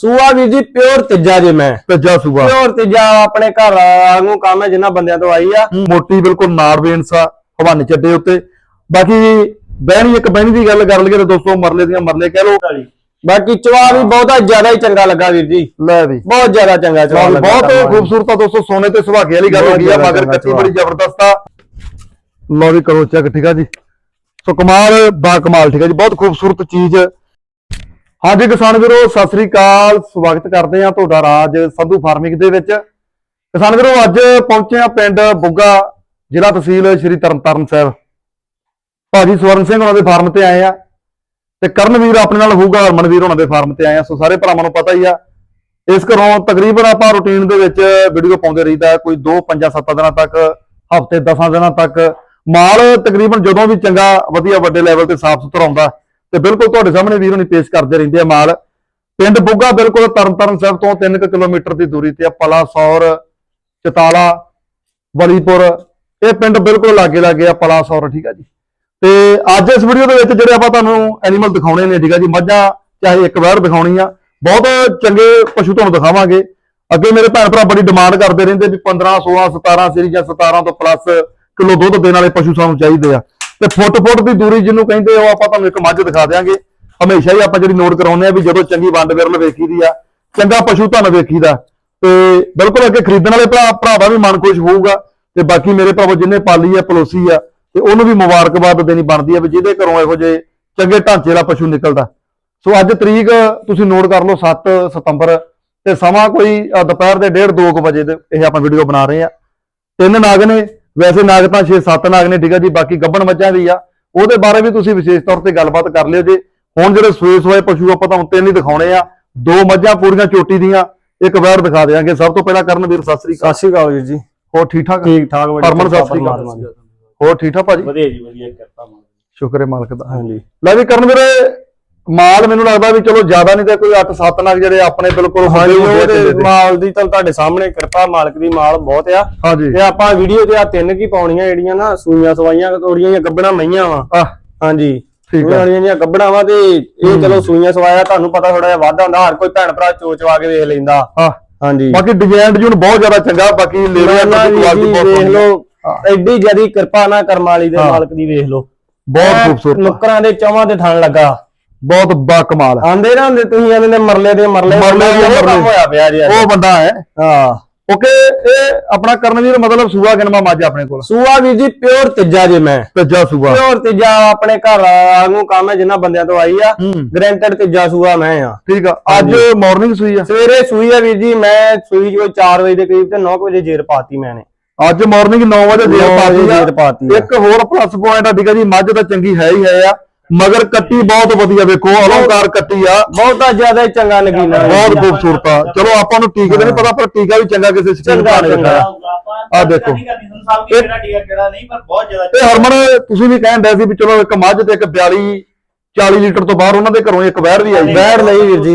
ਸੂਆ ਵੀਰ ਜੀ ਪਿਓਰ ਤੀਜਾ ਜੇ ਮੈਂ। ਤੱਜਾ ਸੂਬਾ ਪਿਓਰ ਤੀਜਾ ਆਪਣੇ ਘਰ ਵਾਂਗੂ ਕੰਮ ਹੈ ਜਿੰਨਾ ਬੰਦਿਆਂ ਤੋਂ ਆਈ ਆ। ਮੋਟੀ ਬਿਲਕੁਲ ਨਾੜ ਬੇਨਸਾ ਹਵਾਨੇ ਚੱਡੇ ਉੱਤੇ। ਬਾਕੀ ਬਹਿਣੀ ਇੱਕ ਬਹਿਣੀ ਦੀ ਗੱਲ ਕਰ ਲਈਏ ਤਾਂ ਦੋਸਤੋ ਮਰਲੇ ਦੀਆਂ ਮਰਲੇ ਕਹਿ ਲੋ ਬਾਕੀ ਚਵਾ ਵੀ ਬਹੁਤਾ ਜ਼ਿਆਦਾ ਹੀ ਚੰਗਾ ਲੱਗਾ ਵੀਰ ਜੀ। ਲੈ ਵੀ। ਬਹੁਤ ਜ਼ਿਆਦਾ ਚੰਗਾ ਚਵਾ ਲੱਗਾ ਬਹੁਤ। ਖੂਬਸੂਰਤ ਆ ਦੋਸਤੋ ਸੋਨੇ ਤੇ ਸੁਹਾਗੇ ਵਾਲੀ ਗੱਲ ਹੋ ਗਈ ਆ ਮਗਰ ਕੱਟੀ। ਬੜੀ ਜ਼ਬਰਦਸਤ ਆ। ਲਓ ਵੀ ਕਰੋ ਚੈੱਕ ਠੀਕ ਆ ਜੀ। ਸੋ ਕਮਾਲ ਬਾ ਕਮਾਲ ਠੀਕ ਆ ਜੀ। ਬਹੁਤ ਖੂਬਸੂਰਤ ਚੀਜ਼ ਹਾਂਜੀ ਕਿਸਾਨ ਵੀਰੋ, ਸਤਿ ਸ੍ਰੀ ਅਕਾਲ। ਸਵਾਗਤ ਕਰਦੇ ਆ ਤੁਹਾਡਾ ਰਾਜ ਸੰਧੂ ਫਾਰਮਿੰਗ ਦੇ ਵਿੱਚ। ਕਿਸਾਨ ਵੀਰੋ, ਅੱਜ ਪਹੁੰਚੇ ਆ ਪਿੰਡ ਬੁੱਗਾ, ਜ਼ਿਲ੍ਹਾ ਤਹਿਸੀਲ ਸ਼੍ਰੀ ਤਰਨਤਾਰਨ ਸਾਹਿਬ। ਭਾਜੀ ਸਵਰਨ ਸਿੰਘ ਉਹਨਾਂ ਦੇ ਫਾਰਮ ਤੇ ਆਏ ਆ ਤੇ ਕਰਨਵੀਰ ਆਪਣੇ ਨਾਲ ਹੋਊਗਾ ਹਰਮਨਵੀਰ ਉਹਨਾਂ ਦੇ ਫਾਰਮ ਤੇ ਆਏ ਆ। ਸੋ ਸਾਰੇ ਭਰਾਵਾਂ ਨੂੰ ਪਤਾ ਹੀ ਆ, ਇਸ ਘਰੋਂ ਤਕਰੀਬਨ ਆਪਾਂ ਰੁਟੀਨ ਦੇ ਵਿੱਚ ਵੀਡੀਓ ਪਾਉਂਦੇ ਰਹੀਦਾ, ਕੋਈ 2 5 7 ਦਿਨਾਂ ਤੱਕ, ਹਫ਼ਤੇ 10 ਦਿਨਾਂ ਤੱਕ। ਮਾਲ ਤਕਰੀਬਨ ਜਦੋਂ ਵੀ ਚੰਗਾ, ਵਧੀਆ, ਵੱਡੇ ਲੈਵਲ ਤੇ ਸਾਫ਼ ਸੁਥਰਾ ਹੁੰਦਾ ਤੇ ਬਿਲਕੁਲ ਤੁਹਾਡੇ ਸਾਹਮਣੇ ਵੀਰ ਹੁਣੀ ਪੇਸ਼ ਕਰਦੇ ਰਹਿੰਦੇ ਆ ਮਾਲ। ਪਿੰਡ ਬੁੱਗਾ ਬਿਲਕੁਲ ਤਰਨਤਾਰਨ ਸਾਹਿਬ ਤੋਂ 3 ਕਿਲੋਮੀਟਰ ਦੀ ਦੂਰੀ ਤੇ ਆ ਪਲਾਸੌਰ ਚਤਾਲਾ ਵਲੀਪੁਰ ਇਹ ਪਿੰਡ ਬਿਲਕੁਲ ਲਾਗੇ ਲਾਗੇ ਆ ਪਲਾਸੌਰ ਠੀਕ ਆ ਜੀ। ਤੇ ਅੱਜ ਇਸ ਵੀਡੀਓ ਦੇ ਵਿੱਚ ਜਿਹੜੇ ਆਪਾਂ ਤੁਹਾਨੂੰ ਐਨੀਮਲ ਦਿਖਾਉਣੇ ਨੇ, ਠੀਕ ਆ ਜੀ, ਮੱਝਾਂ ਚਾਹੇ ਇੱਕ ਵਾਰ ਦਿਖਾਉਣੀ ਆ, ਬਹੁਤ ਚੰਗੇ ਪਸ਼ੂ ਤੁਹਾਨੂੰ ਦਿਖਾਵਾਂਗੇ। ਅੱਗੇ ਮੇਰੇ ਭੈਣ ਭਰਾ ਬੜੀ ਡਿਮਾਂਡ ਕਰਦੇ ਰਹਿੰਦੇ ਵੀ 15 16 17 ਸੀਰੀਜ਼ ਜਾਂ 17 ਤੋਂ ਪਲੱਸ ਕਿਲੋ ਦੁੱਧ ਦੇਣ ਵਾਲੇ ਪਸ਼ੂ ਸਾਨੂੰ ਚਾਹੀਦੇ ਆ। ਤੇ ਫੁੱਟ ਫੁੱਟ ਦੀ ਦੂਰੀ ਜਿਹਨੂੰ ਕਹਿੰਦੇ ਉਹ ਆਪਾਂ ਤੁਹਾਨੂੰ ਇੱਕ ਮੱਝ ਦਿਖਾ ਦਿਆਂਗੇ। ਹਮੇਸ਼ਾ ਹੀ ਆਪਾਂ ਜਿਹੜੀ ਨੋਟ ਕਰਾਉਂਦੇ ਆ ਵੀ ਜਦੋਂ ਚੰਗੀ ਵੰਡ ਵਿਰਲ ਵੇਖੀਦੀ ਆ, ਚੰਗਾ ਪਸ਼ੂ ਤੁਹਾਨੂੰ ਵੇਖੀਦਾ। ਤੇ ਬਿਲਕੁਲ ਅੱਗੇ ਖਰੀਦਣ ਵਾਲੇ ਭਰਾ ਭਰਾਵਾ ਵੀ ਮਨ ਖੁਸ਼ ਹੋਊਗਾ। ਤੇ ਬਾਕੀ ਮੇਰੇ ਭਰਾਵੋ, ਜਿੰਨੇ ਪਾਲੀ ਆ, ਪਲੋਸੀ ਆ, ਤੇ ਉਹਨੂੰ ਵੀ ਮੁਬਾਰਕਬਾਦ ਦੇਣੀ ਬਣਦੀ ਆ ਵੀ ਜਿਹਦੇ ਘਰੋਂ ਇਹੋ ਜਿਹੇ ਚੰਗੇ ਢਾਂਚੇ ਵਾਲਾ ਪਸ਼ੂ ਨਿਕਲਦਾ। ਸੋ ਅੱਜ ਤਰੀਕ ਤੁਸੀਂ ਨੋਟ ਕਰ ਲਓ 7 ਸਤੰਬਰ ਤੇ ਸਮਾਂ ਕੋਈ ਦੁਪਹਿਰ ਦੇ 1:30 2 ਵਜੇ ਇਹ ਆਪਾਂ ਵੀਡੀਓ ਬਣਾ ਰਹੇ ਆ। ਤਿੰਨ ਨਾਗ ਨੇ ਵੈਸੇ ਨਾਗ ਤਾਂ 6-7 ਨਾਗ ਨੇ ਠੀਕ ਆ ਜੀ ਬਾਕੀ ਗੱਬਣ ਮੱਝਾਂ ਵੀ ਆ। ਉਹਦੇ ਬਾਰੇ ਵੀ ਤੁਸੀਂ ਵਿਸ਼ੇਸ਼ ਤੌਰ ਤੇ ਗੱਲਬਾਤ ਕਰ ਲਿਓ ਜੇ। ਹੁਣ ਜਿਹੜੇ ਸੂਏ ਸੂਏ ਪਸ਼ੂ ਆਪਾਂ ਤੁਹਾਨੂੰ ਤਿੰਨ ਹੀ ਦਿਖਾਉਣੇ ਆ। ਦੋ ਮੱਝਾਂ ਪੂਰੀਆਂ ਚੋਟੀ ਦੀਆਂ ਇੱਕ ਵੈਰ ਦਿਖਾ ਦੇਾਂਗੇ ਸਭ ਤੋਂ ਪਹਿਲਾਂ ਕਰਨ ਵੀਰ ਸਤਿ ਸ੍ਰੀ ਅਕਾਲ। ਸਤਿ ਸ਼੍ਰੀ ਅਕਾਲ ਜੀ। ਹੋਰ ਠੀਕ ਠਾਕ? ਠੀਕ ਠਾਕ ਹਰਮਨ ਕਿਰਪਾ ਸਤਿ ਸ੍ਰੀ ਅਕਾਲ। ਹੋਰ ਠੀਕ ਠਾਕ ਭਾਜੀ? ਵਧੀਆ ਜੀ ਵਧੀਆ ਕਿਰਪਾ ਮਾਲਕ ਸ਼ੁਕਰ ਹੈ ਮਾਲਕ ਦਾ। ਹਾਂਜੀ। ਲੈ ਵੀ ਕਰਨ ਵੀਰੇ ਮਾਲ ਮੈਨੂੰ ਲੱਗਦਾ ਵੀ ਚਲੋ ਜ਼ਿਆਦਾ ਨਹੀਂ ਤੇ ਕੋਈ 8-7 ਨਗ ਜਿਹੜੇ ਆਪਣੇ ਬਿਲਕੁਲ ਹਾਂਜੀ ਉਹਦੇ। ਮਾਲ ਦੀ ਤਾਂ ਤੁਹਾਡੇ ਸਾਹਮਣੇ ਕਿਰਪਾ ਮਾਲਕ ਦੀ ਮਾਲ ਬਹੁਤ ਆ। ਤੇ ਆਪਾਂ ਵੀਡੀਓ ਤੇ ਆ ਤਿੰਨ ਕੀ ਪਾਉਣੀਆਂ ਜਿਹੜੀਆਂ ਨਾ ਸੂਈਆਂ ਸਵਾਈਆਂ ਤੋੜੀਆਂ ਜਾਂ ਗੱਬਣਾ ਮਈਆਂ ਵਾ। ਹਾਂਜੀ। ਠੀਕ ਆ। ਵਾਲੀਆਂ ਜਾਂ ਗੱਬਣਾ ਵਾ ਤੇ ਇਹ ਚਲੋ ਸੂਈਆਂ ਸਵਾਇਆ ਤੁਹਾਨੂੰ ਪਤਾ ਥੋੜਾ ਜਿਹਾ ਵਾਧਾ ਹੁੰਦਾ ਹਰ ਕੋਈ ਭੈਣ ਭਰਾ ਚੋਚਵਾ ਕੇ ਵੇਖ ਲੈਂਦਾ। ਹਾਂ ਹਾਂਜੀ। ਬਾਕੀ ਡਿਜ਼ਾਈਨ ਜੂਨ ਬਹੁਤ ਜ਼ਿਆਦਾ ਚੰਗਾ ਬਾਕੀ ਲੈ ਲਿਆ ਨਾ ਤੁਸੀਂ ਕੁਆਲਿਟੀ ਬਹੁਤ ਵੇਖ। ਲਓ। ਐਡੀ ਜਿਆਦੀ ਕਿਰਪਾ ਨਾ ਕਰਮ ਵਾਲੀ ਦੇ ਹਾਂ। ਮਾਲਕ ਦੀ ਵੇਖ ਲਓ। ਬਹੁਤ ਖੂਬਸੂਰਤ। ਨੁੱਕਰਾਂ ਦੇ ਚੌਵਾਂ ਤੇ ਥਣ ਲੱਗਾ। ਬਹੁਤ ਬਾ ਕਮਾਲ। ਆਂਦੇ ਨਾ ਹੁੰਦੇ ਤੁਸੀਂ ਆਂਦੇ ਨੇ ਮਰਲੇ ਦੇ ਮਰਲੇ ਮਰਲੇ ਦੇ ਮਰਲੇ। ਹੋਇਆ ਪਿਆ ਜੀ। ਉਹ ਬੰਦਾ ਹੈ। ਹਾਂ। ਓਕੇ ਇਹ ਆਪਣਾ ਕਰਨਵੀਰ ਮਤਲਬ ਸੂਆ ਗਿਣਵਾ ਮੱਝ ਆਪਣੇ ਕੋਲ। ਸੂਆ ਵੀਰ ਜੀ ਪਿਓਰ ਤੀਜਾ ਜੇ ਮੈਂ। ਤੱਜਾ ਸੂਆ। ਪਿਓਰ ਤੀਜਾ ਆਪਣੇ ਘਰ ਵਾਂਗੂ ਕੰਮ ਹੈ ਜਿੰਨਾ ਬੰਦਿਆਂ ਤੋਂ ਆਈ ਆ। ਗਰੰਟਡ ਤੀਜਾ ਸੂਆ ਮੈਂ ਆ। ਠੀਕ ਆ ਅੱਜ ਮਾਰਨਿੰਗ ਸੂਈ ਆ। ਸਵੇਰੇ ਸੂਈ ਆ ਵੀਰ ਜੀ ਮੈਂ ਸੂਈ ਕੋਈ 4 ਵਜੇ ਦੇ ਕਰੀਬ ਤੇ 9 ਵਜੇ ਜੇਰ ਪਾਤੀ ਮੈਨੇ ਅੱਜ ਮਾਰਨਿੰਗ 9 ਵਜੇ ਵਜੇ ਪਾਤੀ। ਇੱਕ ਹੋਰ ਪਲੱਸ ਪੁਆਇੰਟ ਆ ਠੀਕ ਆ ਜੀ ਮੱਝ ਤਾਂ ਚੰਗੀ ਹੈ ਹੀ ਹੈ ਆ। ਮਗਰ ਕੱਟੀ ਬਹੁਤ ਵਧੀਆ ਵੇਖੋ ਅਲੰਕਾਰ ਕੱਟੀ ਆ। ਬਹੁਤਾ ਜ਼ਿਆਦਾ ਚੰਗਾ ਨਗੀਨਾ ਬਹੁਤ ਖੂਬਸੂਰਤ ਆ। ਚਲੋ ਆਪਾਂ ਨੂੰ ਟੀਕੇ ਦਾ ਨਹੀਂ ਪਤਾ ਪਰ ਟੀਕਾ ਵੀ ਚੰਗਾ ਕਿਸੇ ਸਕੀਮ ਆਪਾਂ ਆਹ ਦੇਖੋ। ਕਿਹੜਾ ਟੀਕਾ ਕਿਹੜਾ ਨਹੀਂ ਪਰ ਬਹੁਤ ਜ਼ਿਆਦਾ ਤੇ ਹਰਮਨ ਤੁਸੀਂ ਵੀ ਕਹਿਣ ਡਏ ਸੀ ਵੀ ਚਲੋ ਇੱਕ ਮੱਝ ਤੇ ਇੱਕ 42 40 ਲੀਟਰ ਤੋਂ ਬਾਹਰ ਉਹਨਾਂ ਦੇ ਘਰੋਂ ਇੱਕ ਵਹਿਰ ਵੀ ਆਈ। ਵਹਿੜ ਲਈ ਵੀਰ ਜੀ।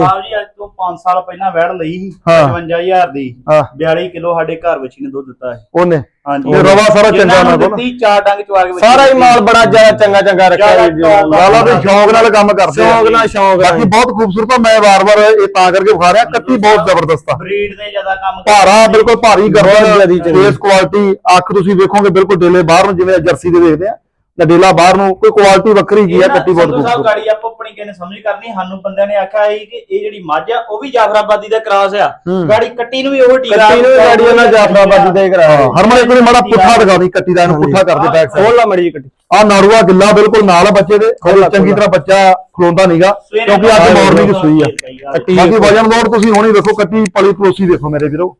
ਸਾਹਿਬ ਜੀ ਅੱਜ ਤੋਂ 5 ਸਾਲ ਪਹਿਲਾਂ ਵੈੜ ਲਈ ਸੀ ਹਾਂ। 55000 ਦੀ ਹਾਂ 42 ਕਿਲੋ ਸਾਡੇ ਘਰ ਵਿੱਚ ਨੇ ਦੁੱਧ ਦਿੱਤਾ ਹੈ ਉਹਨੇ ਹਾਂਜੀ ਇਹ ਰਵਾ ਸਾਰਾ ਚੰਗਾ ਨੂੰ ਉਹਨਾਂ ਕੋਲ। ਦਿੱਤੀ ਚਾਰ ਡੰਗ ਚਵਾ ਕੇ ਸਾਰਾ ਹੀ ਮਾਲ ਬੜਾ ਜ਼ਿਆਦਾ ਚੰਗਾ ਚੰਗਾ ਰੱਖਿਆ ਜੀ ਨੇ। ਵੀ ਸ਼ੌਂਕ ਨਾਲ ਕੰਮ ਕਰਦੇ ਆ। ਸ਼ੌਂਕ ਨਾਲ ਸ਼ੌਂਕ ਨਾਲ। ਬਾਕੀ ਬਹੁਤ ਖੂਬਸੂਰਤ ਆ ਮੈਂ ਵਾਰ-ਵਾਰ ਇਹ ਤਾਂ ਕਰਕੇ ਵਿਖਾ ਰਿਹਾ ਕੱਟੀ ਬਹੁਤ ਜ਼ਬਰਦਸਤ ਆ ਬਰੀਡ ਦੇ ਜ਼ਿਆਦਾ ਕੰਮ ਭਾਰਾ ਬਿਲਕੁਲ ਭਾਰੀ ਬਹੁਤ ਜ਼ਿਆਦੀ ਚੰਗੀ। ਫੇਸ ਕੁਆਲਿਟੀ ਅੱਖ ਤੁਸੀਂ ਵੇਖੋਗੇ ਬਿਲਕੁਲ ਡੇਲੇ ਬਾਹਰ ਨੂੰ ਜਿਵੇਂ ਜਰਸੀ ਦੇ ਵੇਖਦੇ ਆ ਜਾਂ ਡੇਲਾ ਬਾਹਰ ਨੂੰ ਕੋਈ ਕੁਆਲਿਟੀ ਵੱਖਰੀ ਕੀ ਆ ਕੱਟੀ ਬਹੁਤ ਸਾਹਿਬ ਖੂਬਸੂਰਤ ਗਾੜੀ ਆਪੋ ਆਪਣੀ ਕਿਨੇ ਸਮਝ ਕਰਨੀ ਸਾਨੂੰ ਬੰਦਿਆਂ ਨੇ ਆਖਿਆ ਸੀ ਕਿ ਇਹ ਜਿਹੜੀ ਮੱਝ ਆ ਉਹ ਵੀ ਜਾਫਰਾਬਾਦੀ ਦਾ ਕ੍ਰਾਸ ਆ। ਹੂੰ। ਗਾੜੀ ਕੱਟੀ ਨੂੰ ਵੀ ਉਹ ਟੀਕਾ ਕੱਟੀ ਨੂੰ ਵੀ ਗਾੜੀ ਉਹਨਾਂ ਜਾਫਰਾਬਾਦੀ ਦਾ ਹੀ ਕਰਾਇਆ। ਹਰਮਨ ਇੱਕ ਵਾਰੀ ਮਾੜਾ ਪੁੱਠਾ ਦਿਖਾ ਦੀ ਕੱਟੀ ਦਾ ਇਹਨੂੰ ਪੁੱਠਾ ਕਰਦੇ ਬੈਕ ਸਾਈਡ ਖੋਲ ਲਾ ਮੜੀ ਕੱਟੀ। ਆ ਨਾੜੂਆ ਗਿੱਲਾ ਬਿਲਕੁਲ ਨਾਲ ਆ ਬੱਚੇ ਦੇ ਖੋਲਾ, ਚੰਗੀ ਤਰ੍ਹਾਂ ਬੱਚਾ ਖਲੋਂਦਾ ਨਹੀਂਗਾ ਕਿਉਂਕਿ ਅੱਜ ਮਾਰਨਿੰਗ ਸੂਈ ਆ। ਕੱਟੀ ਬਾਕੀ ਵਜਨ ਲੋਡ ਤੁਸੀਂ ਹੁਣੀ ਵੇਖੋ ਕੱਟੀ ਪਲੀ ਪਲੋਸੀ ਦੇਖੋ ਮੇਰੇ ਵੀਰੋ।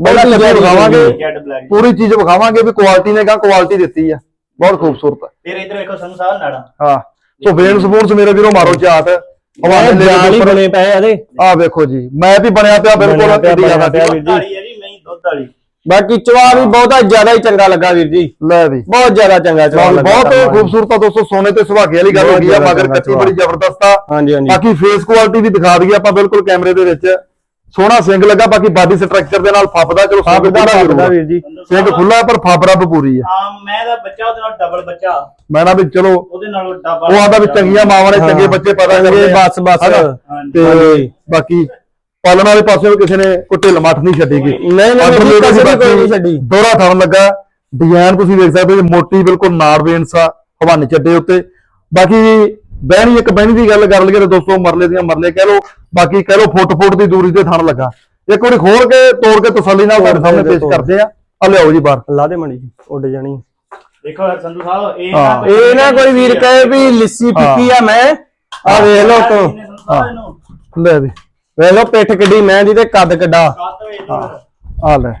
ਬੜਾ ਬਹੁਤ ਚੀਜ਼ਾਂ ਵਿਖਾਵਾਂਗੇ ਜੈਡ ਬਲੈਕ ਪੂਰੀ ਚੀਜ਼ ਵਿਖਾਵਾਂਗੇ ਵੀ ਕੁਆਲਿਟੀ ਨੇ ਕਾ ਕੁਆਲਿਟੀ ਦਿੱਤੀ ਆ। ਬਹੁਤ ਖੂਬਸੂਰਤ ਆ ਫਿਰ ਇਧਰ ਵੇਖੋ ਸੰਧੂ ਸਾਹਿਬ ਨਾੜਾ। ਹਾਂ ਸੋ ਵੇਨ ਸਪੂਨਸ ਮੇਰੇ ਵੀਰੋ ਮਾਰੋ ਝਾਤ ਹਵਾਲੇ ਹੀ ਕੇ ਬਣੇ ਪਏ ਆ ਇਹਦੇ ਆ ਵੇਖੋ ਜੀ ਮੈਂ ਵੀ ਬਣਿਆ ਪਿਆ ਬਿਲਕੁਲ ਕਿੱਡੀ ਜ਼ਿਆਦਾ ਬਣਿਆ ਪਿਆ। ਦੁੱਧ ਵਾਲੀ ਹੈ ਜੀ ਨਹੀਂ ਦੁੱਧ ਵਾਲੀ। ਬਾਕੀ ਚਵਾ ਵੀ ਬਹੁਤਾ ਜ਼ਿਆਦਾ ਹੀ ਚੰਗਾ ਲੱਗਾ ਵੀਰ ਜੀ। ਲੈ ਵੀ। ਬਹੁਤ ਜ਼ਿਆਦਾ ਚੰਗਾ ਚਵਾ ਲੱਗਾ ਬਹੁਤ। ਖੂਬਸੂਰਤ ਆ ਦੋਸਤੋ ਸੋਨੇ ਤੇ ਸੁਹਾਗੇ ਵਾਲੀ ਗੱਲ ਹੋ ਗਈ ਆ ਮਗਰ ਕੱਟੀ ਬੜੀ ਜ਼ਬਰਦਸਤ ਆ। ਹਾਂਜੀ ਹਾਂਜੀ। ਬਾਕੀ ਫੇਸ ਕੁਆਲਿਟੀ ਵੀ ਦਿਖਾ ਦਈਏ ਆਪਾਂ ਬਿਲਕੁਲ ਕੈਮਰੇ ਦੇ ਵਿੱਚ। ਸੋਹਣਾ ਸਿੰਘ ਲੱਗਾ ਬਾਕੀ ਬਾਡੀ ਸਟਰਕਚਰ ਦੇ ਨਾਲ ਫੱਬਦਾ ਚਲੋ ਸਿੰਘ ਫੱਬਦਾ। ਵੀਰ ਜੀ। ਸਿੰਘ ਖੁੱਲਾ ਪਰ ਫੱਬ ਰੱਬ ਪੂਰੀ ਆ ਮੈਂ ਦਾ ਬੱਚਾ ਉਹਦੇ ਨਾਲ ਡਬਲ ਬੱਚਾ। ਮੈਂ ਨਾ ਵੀ ਚਲੋ ਉਹਦੇ ਨਾਲ ਡਬਲ ਉਹ ਆਂਦਾ ਵੀ ਚੰਗੀਆਂ ਮਾਵਾਂ ਨੇ ਚੰਗੇ। ਬੱਚੇ ਪੈਦਾ ਕਰਦੇ। ਬਸ ਬਸ। ਤੇ ਬਾਕੀ ਪਾਲਣ ਵਾਲੇ ਪਾਸੇ ਵੀ ਕਿਸੇ ਨੇ ਕੁੱਟੇ ਲਮੱਠ ਨਹੀਂ ਛੱਡੀਗੀ ਨਹੀਂ ਨਹੀਂ ਕਸਰ ਵੀ ਕੋਈ ਨਹੀਂ ਛੱਡੀ। ਦੋਰਾ ਥਣ ਲੱਗਾ। ਡਿਜ਼ਾਈਨ ਤੁਸੀਂ ਦੇਖ ਸਕਦੇ ਹੋ ਮੋਟੀ ਬਿਲਕੁਲ ਨਾੜ ਵੇਨਸ ਆ ਹਵਾਨੇ ਚੱਡੇ ਉੱਤੇ। ਬਾਕੀ ਬਹਿਣੀ ਇੱਕ ਬਹਿਣੀ ਦੀ ਗੱਲ ਕਰ ਲਈਏ ਤਾਂ ਦੋਸਤੋ ਮਰਲੇ ਦੀਆਂ ਮਰਲੇ ਕਹਿ ਲਓ ਬਾਕੀ ਕਹਿ ਲਓ ਫੁੱਟ ਫੁੱਟ ਦੀ ਦੂਰੀ ਤੇ ਥਣ ਲੱਗਾ। ਇੱਕ ਵਾਰੀ ਖੋਲ ਕੇ ਤੋੜ ਕੇ ਤਸੱਲੀ ਨਾਲ ਤੁਹਾਡੇ ਸਾਹਮਣੇ ਪੇਸ਼ ਕਰਦੇ ਆ। ਆ ਲਿਆਓ ਜੀ ਬਾਹਰ। ਲਾ ਦੇ ਮਣੀ ਜੀ ਉੱਡ ਜਾਣੀ। ਦੇਖੋ ਸੰਧੂ ਸਾਹਿਬ ਇਹ ਇਹ ਨਾ ਕੋਈ ਵੀਰ ਕਹੇ ਵੀ ਲਿੱਸੀ ਫਿੱਕੀ ਆ ਮੈਂ। ਆ ਵੇਖ ਲਓ ਤੂੰ। ਲੈ ਵੀ। ਵੇਖ ਲਓ ਪਿੱਠ ਕਿੱਡੀ ਮੈਂ ਦੀ ਤੇ ਕੱਦ ਕਿੱਡਾ ਆ ਲੈ।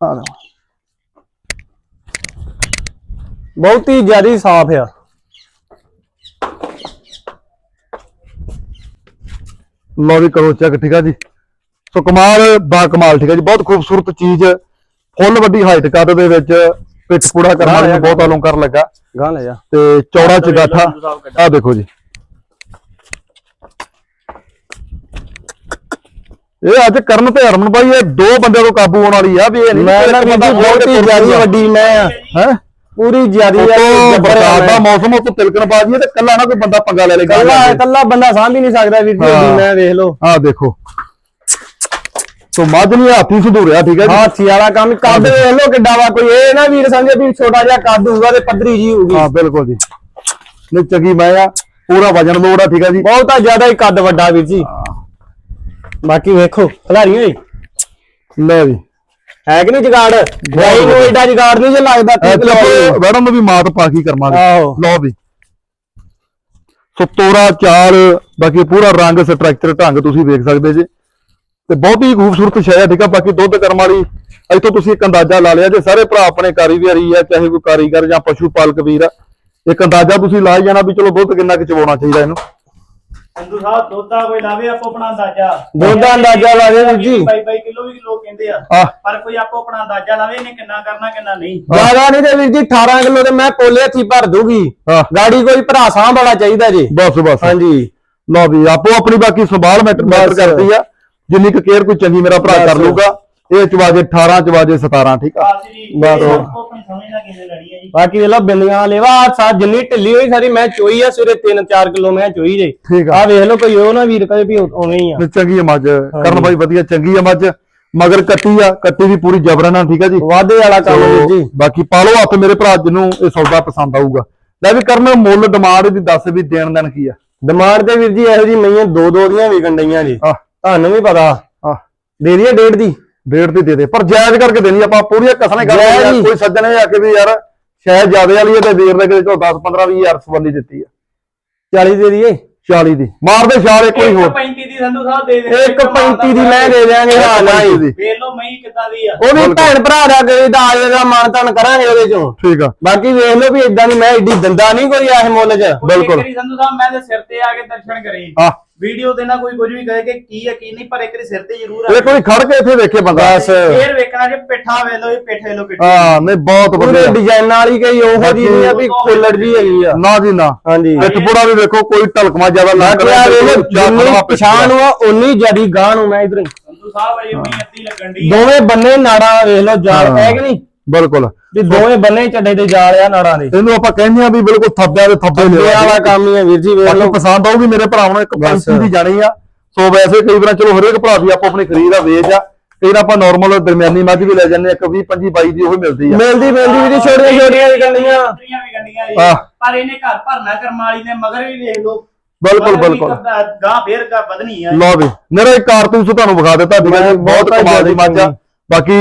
ਆ ਲੈ ਬਹੁਤੀ ਜ਼ਿਆਦੀ ਸਾਫ਼ ਆ। ਲਓ ਵੀ ਕਰੋ ਚੈੱਕ ਠੀਕ ਆ ਜੀ। ਸੋ ਕਮਾਲ ਬਾ ਕਮਾਲ ਠੀਕ ਆ ਜੀ। ਬਹੁਤ ਖੂਬਸੂਰਤ ਚੀਜ਼ ਫੁੱਲ ਵੱਡੀ ਹਾਈਟ ਕੱਦ ਦੇ ਵਿੱਚ ਪਿੱਠ ਪੂੜਾ ਕਰਨ ਵਾਲੀ ਬਹੁਤ ਅਲੰਕਾਰ ਲੱਗਾ। ਗਾਂ ਲੈ ਜਾ ਤੇ ਚੌੜਾ ਚਗਾਠਾ ਆ ਦੇਖੋ ਜੀ। ਇਹ ਅੱਜ ਕਰਨ ਤੇ ਹਰਮਨ ਬਾਈ ਇਹ ਦੋ ਬੰਦਿਆਂ ਤੋਂ ਕਾਬੂ ਆਉਣ ਵਾਲੀ ਆ ਵੀ ਇਹ ਨਹੀਂ ਮੈਂ ਨਾ ਬਹੁਤੀ ਜ਼ਿਆਦੀ ਵੱਡੀ ਮੈਂ ਹੈ? ਪੂਰੀ ਜ਼ਿਆਦੀ ਆ ਉਹ ਬਰਸਾਤ ਦਾ। ਮੌਸਮ ਉੱਤੇ ਤਿਲਕਣ ਬਾਜੀ ਹੈ ਤੇ ਕੱਲਾ ਨਾ ਕੋਈ ਬੰਦਾ ਪੰਗਾ ਲੈ ਲੇਗਾ ਕੱਲਾ ਕੱਲਾ ਬੰਦਾ ਸਾਂਭ ਹੀ ਨਹੀਂ ਸਕਦਾ ਵੀਰ ਜੀ ਮੈਂ ਵੇਖ ਲਓ। ਆ ਦੇਖੋ। ਸੋ ਮੱਝ ਨਹੀਂ ਹਾਥੀ ਸੁਧੂਰਿਆ ਠੀਕ ਹੈ ਜੀ? ਹਾਥੀ ਵਾਲਾ ਕੰਮ ਕੱਦ ਵੇਖ ਲਓ ਕਿੱਡਾ ਵਾ ਕੋਈ। ਇਹ ਨਾ ਵੀਰ ਸਮਝੇ ਵੀ ਛੋਟਾ ਜਿਹਾ ਕੱਦ ਹੋਊਗਾ ਤੇ ਪੱਧਰੀ ਜੀ ਹੋਊਗੀ। ਹਾਂ ਬਿਲਕੁਲ ਜੀ। ਨਹੀਂ ਚੰਗੀ ਮੈਂ ਆ। ਪੂਰਾ ਵਜਨ ਲੋੜ ਆ ਠੀਕ ਹੈ ਜੀ? ਬਹੁਤਾ ਜ਼ਿਆਦਾ ਹੀ ਕੱਦ ਵੱਡਾ ਵੀਰ ਜੀ। ਬਾਕੀ ਵੇਖੋ ਖਲਾਰੀ ਹੋਈ ਲੈ ਵੀ ਹੈ ਕਿ ਨਹੀਂ ਜਗਾੜ? ਗਾਈ ਨੂੰ ਏਡਾ ਜਗਾੜ ਨਹੀਂ ਜੇ ਲੱਗਦਾ ਐ 30 ਕਿਲੋ ਚੱਪੋ ਵੜਨ ਨੂੰ ਵੀ ਮਾਤ ਪਾ ਕੀ ਕਰਮਾਂਗੇ ਆਹੋ। ਲਓ ਵੀ। ਸੋ ਤੋਰਾ ਚਾਲ ਬਾਕੀ ਪੂਰਾ ਰੰਗ ਸਟਰਕਚਰ ਢੰਗ ਤੁਸੀਂ ਵੇਖ ਸਕਦੇ ਜੀ। ਤੇ ਬਹੁਤ ਹੀ ਖੂਬਸੂਰਤ ਸ਼ੈ ਹੈ ਠੀਕ ਆ? ਬਾਕੀ ਦੁੱਧ ਕਰਮ ਵਾਲੀ ਇੱਥੋਂ ਤੁਸੀਂ ਇੱਕ ਅੰਦਾਜ਼ਾ ਲਾ ਲਿਆ ਜੇ ਸਾਰੇ ਭਰਾ ਆਪਣੇ ਕਾਰੀਗਰੀ ਆ ਚਾਹੇ ਕੋਈ ਕਾਰੀਗਰ ਜਾਂ ਪਸ਼ੂ ਪਾਲਕ ਵੀਰ ਆ ਇੱਕ ਅੰਦਾਜ਼ਾ ਤੁਸੀਂ ਲਾ ਹੀ ਜਾਣਾ ਵੀ ਚਲੋ ਦੁੱਧ ਕਿੰਨਾ ਕੁ ਚਵਾਉਣਾ ਚਾਹੀਦਾ ਇਹਨੂੰ। ਸੰਧੂ ਸਾਹਿਬ ਦੁੱਧ ਦਾ ਕੋਈ ਲਾਵੇ ਆਪੋ ਆਪਣਾ ਅੰਦਾਜ਼ਾ। ਦੁੱਧ ਦਾ ਅੰਦਾਜ਼ਾ ਲਾ ਦੇ ਵੀਰ ਜੀ। 22 ਕਿਲੋ ਵੀ ਲੋਕ ਕਹਿੰਦੇ ਆ। ਆਹ ਪਰ ਕੋਈ ਆਪੋ ਆਪਣਾ ਅੰਦਾਜ਼ਾ ਲਾਵੇ ਇਹਨੇ ਕਿੰਨਾ ਕਰਨਾ ਕਿੰਨਾ ਨਹੀਂ। ਜ਼ਿਆਦਾ ਨਹੀਂ ਤੇ ਵੀਰ ਜੀ 18 ਕਿਲੋ ਤੇ ਮੈਂ ਪੋਲੇ ਹੱਥੀ ਭਰ ਦੂਗੀ ਹਾਂ। ਗਾੜੀ ਕੋਈ ਭਰਾ ਸਾਂਭ ਵਾਲਾ ਚਾਹੀਦਾ ਜੀ। ਬਸ ਬਸ। ਹਾਂਜੀ। ਲਓ ਵੀ ਆਪੋ ਆਪਣੀ ਬਾਕੀ ਸੰਭਾਲ ਮੈਟਰ ਮੈਟਰ ਬਸ। ਕਰਦੀ ਆ। ਜਿੰਨੀ ਕੁ ਕੇਅਰ ਕੋਈ ਚੰਗੀ ਮੇਰਾ ਭਰਾ ਕਰ। ਲੂਗਾ ਇਹ ਚਵਾਜੇ 18 ਚਵਾਜੇ 17 ਠੀਕ ਆ? ਬਸ ਨਾਲ ਹੈ ਬਾਕੀ ਵੇਖ ਲਓ ਬਿੰਦੀਆਂ ਵਾਲਾ ਲੇਵਾ ਸਾ ਜਿੰਨੀ ਢਿੱਲੀ ਹੋਈ ਸਾਰੀ ਮੈਂ ਚੋਈ ਆ ਸਵੇਰੇ 3-4 ਕਿਲੋ ਮੈਂ ਚੋਈ ਜੇ। ਠੀਕ ਆ। ਆ ਵੇਖ ਲਓ ਕੋਈ ਉਹ ਨਾ ਵੀਰ ਕਹੇ ਵੀ ਉਵੇਂ ਹੀ ਆ। ਚੰਗੀ ਆ ਮੱਝ ਕਰਨ ਬਾਈ ਵਧੀਆ ਚੰਗੀ ਆ ਮੱਝ ਮਗਰ ਕੱਟੀ ਆ ਕੱਟੀ ਵੀ ਪੂਰੀ ਜਬਰਨ ਆ ਠੀਕ ਆ ਜੀ। ਵਾਧੇ ਵਾਲਾ ਕੰਮ ਵੀਰ ਜੀ। ਬਾਕੀ ਪਾ ਲਓ ਹੱਥ ਮੇਰੇ ਭਰਾ ਜਿਹਨੂੰ ਇਹ ਸੌਦਾ ਪਸੰਦ ਆਊਗਾ। ਲੈ ਵੀ ਕਰਨ ਮੁੱਲ ਡਿਮਾਂਡ ਦੀ ਦੱਸ ਵੀ ਦੇਣ ਦੇਣ ਕੀ ਆ। ਡਿਮਾਂਡ ਤੇ ਵੀਰ ਜੀ ਇਹੋ ਜੀ ਮਈਆਂ ਦੋ ਦੋ ਦੀਆਂ ਵਿਕਣ ਡਈਆਂ ਜੀ। ਤੁਹਾਨੂੰ ਵੀ ਪਤਾ। ਆਹ। ਦੇ ਦਈਏ ਡੇਢ ਦੀ। ਡੇਢ ਦੀ ਦੇ ਦੇ। ਪਰ ਜਾਇਜ਼ ਕਰਕੇ ਦੇਣੀ ਆਪਾਂ ਪੂਰੀਆਂ ਯਾਰ ਹੀ। ਕੋਈ ਸੱਜਣ ਆ ਕੇ ਵੀ ਯਾਰ ਸ਼ਾਇਦ ਜ਼ਿਆਦੇ ਵਾਲੀ ਹੈ ਤੇ ਵੀਰ ਨੇ ਕਿਤੇ 10 15 20 ਹਜ਼ਾਰ ਸਵਾਲੀ ਦਿੱਤੀ ਆ। 40 ਦੇ ਦਈਏ? 40 ਦੀ। ਮਾਰਦੇ ਛਾਲ ਇੱਕ ਕੋਈ ਹੋਰ। 35 ਦੀ ਸੰਧੂ ਸਾਹਿਬ ਦੇ ਦੇ। ਇੱਕ 35 ਦੀ ਮੈਂ ਦੇ ਦਿਆਂਗੇ ਹਾਂ ਨਹੀਂ ਦੀ। ਵੇਖ ਲਓ ਮਈ ਕਿੱਦਾਂ ਦੀ ਆ। ਉਹ ਵੀ ਭੈਣ ਭਰਾ ਦਾ ਗਏ ਦਾ ਆਲੇ ਦਾ ਮਾਨ ਤਾਨ ਕਰਾਂਗੇ ਉਹਦੇ ਚੋਂ। ਠੀਕ ਆ। ਬਾਕੀ ਵੇਖ ਲਓ ਵੀ ਇਦਾਂ ਦੀ ਮੈਂ ਏਡੀ ਦੰਦਾ ਨਹੀਂ ਕੋਈ ਆਹ ਮੁੱਲ 'ਚ। ਬਿਲਕੁਲ। ਇੱਕ ਵਾਰੀ ਸੰਧੂ ਸਾਹਿਬ ਮੈਂ ਤੇ ਸਿਰ ਤੇ ਆ ਕੇ ਦਰਸ਼ਨ ਕਰੇ। ਹਾਂ ਵੀਡੀਓ ਤੇ ਨਾ ਕੋਈ ਕੁਝ ਵੀ ਕਹੇ ਕਿ ਕੀ ਹੈ ਕੀ ਨਹੀਂ ਪਰ ਇੱਕ ਵਾਰੀ ਸਿਰ ਤੇ ਜ਼ਰੂਰ ਆ ਇਹ ਕੋਈ ਖੜ ਕੇ ਇੱਥੇ ਵੇਖੇ ਬੰਦਾ ਬਸ ਫੇਰ ਵੇਖਣਾ ਕਿ ਪਿੱਠਾ ਵੇਖ ਲਓ ਇਹ ਪਿੱਠੇ ਲੋ ਕਿੱਡੀ ਹਾਂ ਨਹੀਂ ਬਹੁਤ ਵਧੀਆ। ਡਿਜ਼ਾਈਨ ਵਾਲੀ ਕਈ ਉਹੋ ਜੀ ਨਹੀਂ ਆ ਵੀ ਖੁੱਲੜ ਜੀ ਹੈਗੀ ਆ। ਨਾ ਜੀ ਨਾ। ਹਾਂਜੀ। ਪਿੱਠ ਪੂੜਾ ਵੀ ਵੇਖੋ ਕੋਈ ਢਲਕਮਾ ਜ਼ਿਆਦਾ ਨਾ ਕਰੇ ਜਿੰਨੀ ਪਿੱਠ ਪਛਾਣ ਆ। ਉਨੀ ਜਿਆਦੀ ਗਾਂ ਨੂੰ ਮੈਂ ਇਧਰ ਹੀ। ਸੰਧੂ ਸਾਹਿਬ ਅਜੇ ਮਈ ਅੱਧੀ ਲੱਗਣ ਦੀ ਦੋਵੇਂ ਬੰਨੇ ਨਾੜਾਂ ਵੇਖ ਲਓ ਜਾਲ। ਹੈ ਕਿ ਨਹੀਂ? ਬਿਲਕੁਲ। ਵੀ ਦੋਵੇਂ ਬੰਨੇ ਚੱਡੇ ਦੇ ਜਾਲ ਆ ਨਾੜਾਂ ਦੇ। ਇਹਨੂੰ ਆਪਾਂ ਕਹਿੰਦੇ ਆ ਵੀ ਬਿਲਕੁਲ ਥੱਬਿਆਂ ਦੇ ਥੱਬੇ ਇਹ ਲਿਆ ਵਾਲਾ ਕੰਮ ਹੀ ਆ ਵੀਰ ਜੀ ਵੇਖ ਲਓ। ਪਸੰਦ ਆਊਗੀ ਮੇਰੇ ਭਰਾਵਾਂ ਨੂੰ ਇੱਕ। ਪੈਂਤੀ ਦੀ ਜਾਣੀ ਆ। ਸੋ ਵੈਸੇ ਕਈ ਵਾਰ ਚਲੋ ਹਰੇਕ ਭਰਾ ਦੀ ਆਪੋ ਆਪਣੀ ਖਰੀਦ ਆ ਵੇਚ ਆ। ਕਈ ਵਾਰ ਆਪਾਂ ਨਾਰਮਲ ਦਰਮਿਆਨੀ ਮੱਝ ਵੀ ਲੈ ਜਾਂਦੇ ਆ ਇੱਕ 20 25 22 ਦੀ ਉਹ ਮਿਲਦੀ ਆ। ਮਿਲਦੀ ਮਿਲਦੀ ਵੀਰ ਜੀ ਛੋਟੀਆਂ ਛੋਟੀਆਂ ਨਿਕਲਦੀਆਂ ਛੋਟੀਆਂ ਵੀ ਗੰਡੀਆਂ ਜੀ। ਪਰ ਇਹਨੇ ਘਰ ਭਰਨਾ ਕਰਮ ਵਾਲੀ ਨੇ ਮਗਰ ਵੀ ਵੇਖ ਲਓ। ਬਿਲਕੁਲ ਬਿਲਕੁਲ। ਗਾਂ ਫੇਰ ਕਾ ਵਧਣੀ ਆ। ਲਓ ਵੀ ਮੇਰਾ ਇੱਕ ਕਾਰਤੂਸ ਤੁਹਾਨੂੰ ਵਿਖਾ ਦਿੱਤਾ ਠੀਕ ਹੈ ਜੀ ਬਹੁਤ ਕਮਾਲ ਦੀ ਮੱਝ ਆ। ਬਾਕੀ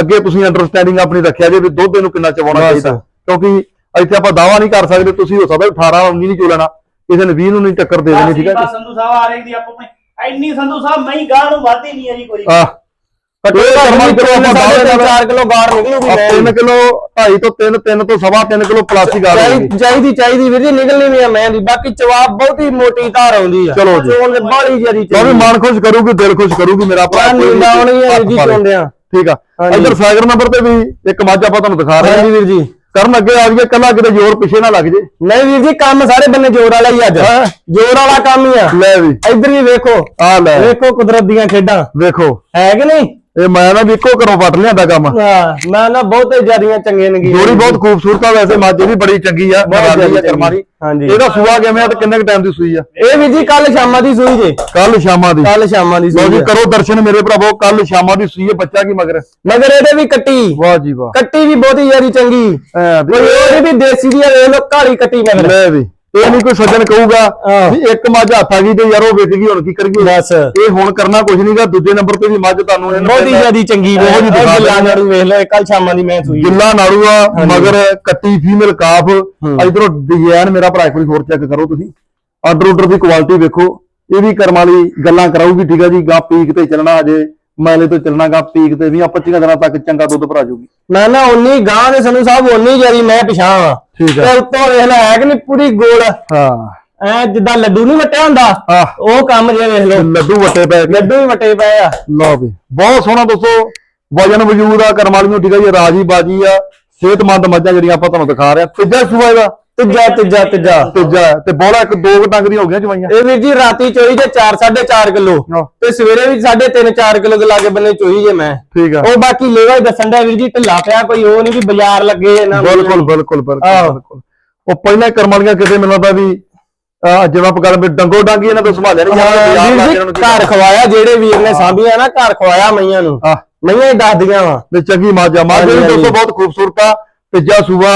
ਅੱਗੇ ਤੁਸੀਂ ਅੰਡਰਸਟੈਂਡਿੰਗ ਆਪਣੀ ਰੱਖਿਆ ਜੇ ਵੀ ਦੁੱਧ ਇਹਨੂੰ ਕਿੰਨਾ ਚਵਾਉਣਾ। ਚਾਹੀਦਾ। ਕਿਉਂਕਿ ਇੱਥੇ ਆਪਾਂ ਦਾਵਾ ਨਹੀਂ ਕਰ ਸਕਦੇ ਤੁਸੀਂ ਹੋ ਸਕਦਾ 18 19 ਨਹੀਂ ਚੋਲਣਾ ਕਿਸੇ ਨੇ 20 ਨੂੰ ਨਹੀਂ ਟੱਕਰ ਦੇ ਦੇਣੀ ਠੀਕ ਹੈ ਸੰਧੂ ਸਾਹਿਬ ਆ ਰਹੀ ਦੀ ਆਪੋ ਆਪਣੀ ਇੰਨੀ ਸੰਧੂ ਸਾਹਿਬ ਮਈ ਗਾਂ ਨੂੰ ਵੱਧ ਨਹੀਂ ਹੈ ਜੀ ਕੋਈ। ਆ ਘੱਟੋ ਇਹ ਘੱਟ ਕਰਮਾਂ ਵੀ ਚਲੋ ਆਪਾਂ ਦਾਅਵੇ ਨਾਲ 4 ਕਿਲੋ ਗਾੜ ਨਿਕਲੂਗੀ ਆ ਮੈਂ 3 ਕਿਲੋ 2.5 ਤੋਂ 3 3 ਤੋਂ ਸਵਾ 3 ਕਿਲੋ ਪਲਾਸਟਿਕ ਆ ਰਹੀ ਚਾਹੀਦੀ ਚਾਹੀਦੀ ਚਾਹੀਦੀ ਵੀਰ ਜੀ ਨਿਕਲਣੀ ਵੀ ਆ ਮੈਂ ਦੀ ਬਾਕੀ ਜਵਾਬ ਬਹੁਤੀ ਮੋਟੀ ਧਾਰ ਆਉਂਦੀ ਆ। ਚਲੋ ਜੀ। ਬਾਲੀ ਜਰੀ ਲਓ ਵੀ ਮਨ ਖੁਸ਼ ਕਰੂਗੀ ਦਿਲ ਖੁਸ਼ ਕਰੂਗੀ ਮੇਰਾ ਭਰਾ ਕੋਈ ਨੀਂਦ ਆਉਣੀ ਹੈ ਜੀ। ਚੋਂਦਿਆਂ। ਠੀਕ ਆ। ਇੱਧਰ ਸਾਗਰ ਨੰਬਰ ਤੇ ਵੀ ਇੱਕ ਮੱਝ ਆਪਾਂ ਤੁਹਾਨੂੰ ਦਿਖਾ ਰਹੇ ਹਾਂ। ਵੀਰ ਜੀ। ਕਰਨ ਅੱਗੇ ਆ ਜਾਈਏ ਕੱਲਾ ਕਿਤੇ ਜ਼ੋਰ ਪਿੱਛੇ ਨਾ ਲੱਗ ਜੇ। ਨਹੀਂ ਵੀਰ ਜੀ ਕੰਮ ਸਾਰੇ ਬੰਨੇ ਜ਼ੋਰ ਵਾਲਾ ਹੀ ਅੱਜ? ਜ਼ੋਰ ਵਾਲਾ ਕੰਮ ਹੀ ਆ। ਲੈ ਵੀ। ਇੱਧਰ ਵੀ ਵੇਖੋ। ਆ ਲੈ। ਵੇਖੋ ਕੁਦਰਤ ਦੀਆਂ ਖੇਡਾਂ। ਵੇਖੋ। ਹੈ ਕਿ ਨਹੀਂ? ਇਹ ਮੈਂ ਨਾ ਵੀ ਇੱਕੋ ਘਰੋਂ ਵੱਟ ਲਿਆਂਦਾ ਕੰਮ। ਹਾਂ ਮੈਂ ਨਾ ਬਹੁਤੇ ਜਿਆਦੀਆਂ ਚੰਗੇ ਨਗੀ ਜੋੜੀ ਬਹੁਤ ਖੂਬਸੂਰਤ ਆ ਵੈਸੇ ਮੱਝ ਵੀ ਬੜੀ ਚੰਗੀ ਆ ਆ। ਕਰਮਾਰੀ ਹਾਂਜੀ। ਇਹਦਾ ਸੂਆ ਕਿਵੇਂ ਆ ਤੇ ਕਿੰਨੇ ਕ ਟਾਈਮ ਦੀ ਸੂਈ ਆ? ਇਹ ਵੀਰ ਜੀ ਕੱਲ ਸ਼ਾਮਾਂ ਦੀ ਸੂਈ ਜੇ। ਕੱਲ ਸ਼ਾਮਾਂ ਦੀ। ਕੱਲ ਸ਼ਾਮਾਂ ਦੀ ਲੋ ਸੂਈ ਜੀ ਆ। ਕਰੋ ਦਰਸ਼ਨ ਮੇਰੇ ਭਰਾਵੋ ਕੱਲ ਸ਼ਾਮਾਂ ਦੀ ਸੂਈ ਹੈ ਬੱਚਾ ਕੀ ਮਗਰ? ਮਗਰ ਇਹਦੇ ਵੀ ਕੱਟੀ। ਵਾਹ ਜੀ ਵਾਹ। ਕੱਟੀ ਵੀ ਬਹੁਤੀ ਜਿਆਦੀ ਚੰਗੀ। ਐ ਵੀ ਕੋਈ ਵੀ ਦੇਸੀ ਦੀ ਆ ਵੇਖ ਲੋ ਕਾਲੀ ਕੱਟੀ ਮਗਰ। ਲੈ ਵੀ। ਇਹ ਨਹੀਂ ਕੋਈ ਸੱਜਣ ਕਹੂਗਾ। ਵੀ ਇੱਕ ਮੱਝ ਹੱਥ ਆ ਗਈ ਤੇ ਯਾਰ ਉਹ ਵਿਕ ਗਈ ਹੁਣ ਕੀ ਕਰੀਏ? ਬਸ। ਇਹ ਹੁਣ ਕਰਨਾ ਕੁਝ ਨਹੀਂਗਾ ਦੂਜੇ ਨੰਬਰ ਤੇ ਵੀ ਮੱਝ ਤੁਹਾਨੂੰ ਬਹੁਤੀ ਪਹਿਲਾਂ- ਜਿਆਦੀ ਚੰਗੀ ਜਿਹੀ ਦਿਖਾ ਗੱਲਾਂ। ਨਾੜੂ ਵੇਖ ਲੋ ਕੱਲ ਸ਼ਾਮਾਂ ਦੀ ਮੈਂ ਸੂਈ ਗਿੱਲਾ ਨਾੜੂ ਆ ਮਗਰ ਕੱਟੀ ਫੀਮੇਲ ਕਾਫ ਇਧਰੋਂ ਡਿਜ਼ਾਈਨ ਮੇਰਾ ਭਰਾ ਇੱਕ ਵਾਰੀ ਹੋਰ ਚੈੱਕ ਕਰੋ ਤੁਸੀਂ। ਆਰਡਰ ਆਰਡਰ ਦੀ ਕੁਆਲਿਟੀ ਵੇਖੋ ਇਹ ਵੀ ਕਰਮ ਵਾਲੀ ਗੱਲਾਂ ਕਰਾਊਗੀ ਠੀਕ ਆ ਜੀ ਗਾ ਪੀਕ ਤੇ ਚੱਲਣਾ ਅਜੇ। ਮੈਲੇ ਤੋਂ ਚੱਲਣਾ ਗਾ ਪੀਕ ਤੇ 20 25 ਦਿਨਾਂ ਤੱਕ ਚੰਗਾ ਦੁੱਧ ਭਰਾ ਜੂਗੀ। ਮੈਂ ਨਾ ਉਨੀ ਗਾਂ ਦੇ ਸਾਨੂੰ ਸਾਹਿਬ ਉਨੀ ਜਿਆਦੀ ਮੈਂ ਪਿਛਾਂ ਆ ਠੀਕ ਆ। ਤੇ ਉੱਤੋਂ ਵੇਖ ਲੈ ਹੈ ਕਿ ਨਹੀਂ ਪੂਰੀ ਗੋਲ? ਹਾਂ। ਐ ਜਿੱਦਾਂ ਲੱਡੂ ਨਹੀਂ ਵਟਿਆ ਹੁੰਦਾ ਆਹ ਉਹ ਕੰਮ ਜੇ ਵੇਖ ਲੋ ਲੱਡੂ ਵੱਟੇ ਪੈ ਗਏ ਲੱਡੂ ਵੀ ਵਟੇ ਪਏ ਆ। ਲਓ ਵੀ ਬਹੁਤ ਸੋਹਣਾ ਦੋਸਤੋ ਵਜਨ ਵਜੂਦ ਆ ਕਰਮ ਵਾਲੀ ਨੂੰ ਠੀਕ ਆ ਜੀ ਰਾਜੀ ਬਾਜੀ ਆ ਸਿਹਤਮੰਦ ਮੱਝਾਂ ਜਿਹੜੀਆਂ ਆਪਾਂ ਤੁਹਾਨੂੰ ਦਿਖਾ ਰਹੇ ਆ ਤੀਜਾ ਸੂਆ ਇਹਦਾ। ਤੀਜਾ ਤੀਜਾ ਤੀਜਾ ਤੀਜਾ। ਹੈ ਤੇ ਬੋਲਾ ਇੱਕ ਦੋ ਡੰਗ ਦੀਆਂ ਹੋ ਗਈਆਂ ਜਵਾਈਆਂ। ਇਹ ਵੀਰ ਜੀ ਰਾਤੀ ਚੋਈ ਜੇ 4 4.5 ਕਿਲੋ। ਤੇ ਸਵੇਰੇ ਵੀ 3.5 4 ਕਿਲੋ ਦੇ ਲਾਗੇ ਬੰਨੇ ਚੋਈ ਜੇ ਮੈਂ। ਠੀਕ ਆ। ਉਹ ਬਾਕੀ ਲੇਵਾ ਹੀ ਦੱਸਣ ਦਾ ਵੀਰ ਜੀ ਢਿੱਲਾ ਪਿਆ ਕੋਈ ਉਹ ਨਹੀਂ ਵੀ ਬਾਜ਼ਾਰ ਲੱਗੇ ਨਾ। ਬਿਲਕੁਲ ਬਿਲਕੁਲ ਬਿਲਕੁਲ ਆਹੋ। ਬਿਲਕੁਲ। ਉਹ ਪਹਿਲਾਂ ਕਰਮ ਵਾਲੀਆਂ ਕਿਤੇ ਮੈਨੂੰ ਲੱਗਦਾ ਵੀ ਆ ਜਿਵੇਂ ਆਪਾਂ ਗੱਲ ਵੀ ਡੰਗੋ ਡਾਂਗੀ ਇਹਨਾਂ ਤੋਂ ਸੰਭਾਲਿਆ ਨਹੀਂ ਜਾਂਦਾ ਵੀਰ ਬਾਜ਼ਾਰ ਲਾ ਕੇ ਜੀ ਇਹਨਾਂ ਨੂੰ ਕੀ ਘਰ ਖਵਾਇਆ ਜਿਹੜੇ ਵੀਰ ਨੇ ਸਾਂਭੀਆਂ ਨਾ ਘਰ ਖਵਾਇਆ ਮਈਆਂ ਨੂੰ। ਆਹ, ਮਈਆਂ ਹੀ ਦੱਸਦੀਆਂ ਵਾ। ਤੇ ਚੰਗੀ ਮਾਜਾ ਮਾਜਾ ਵੀ ਹਾਂਜੀ, ਦੋਸਤੋ। ਬਹੁਤ ਖੂਬਸੂਰਤ ਆ। ਤੀਜਾ ਸੂਆ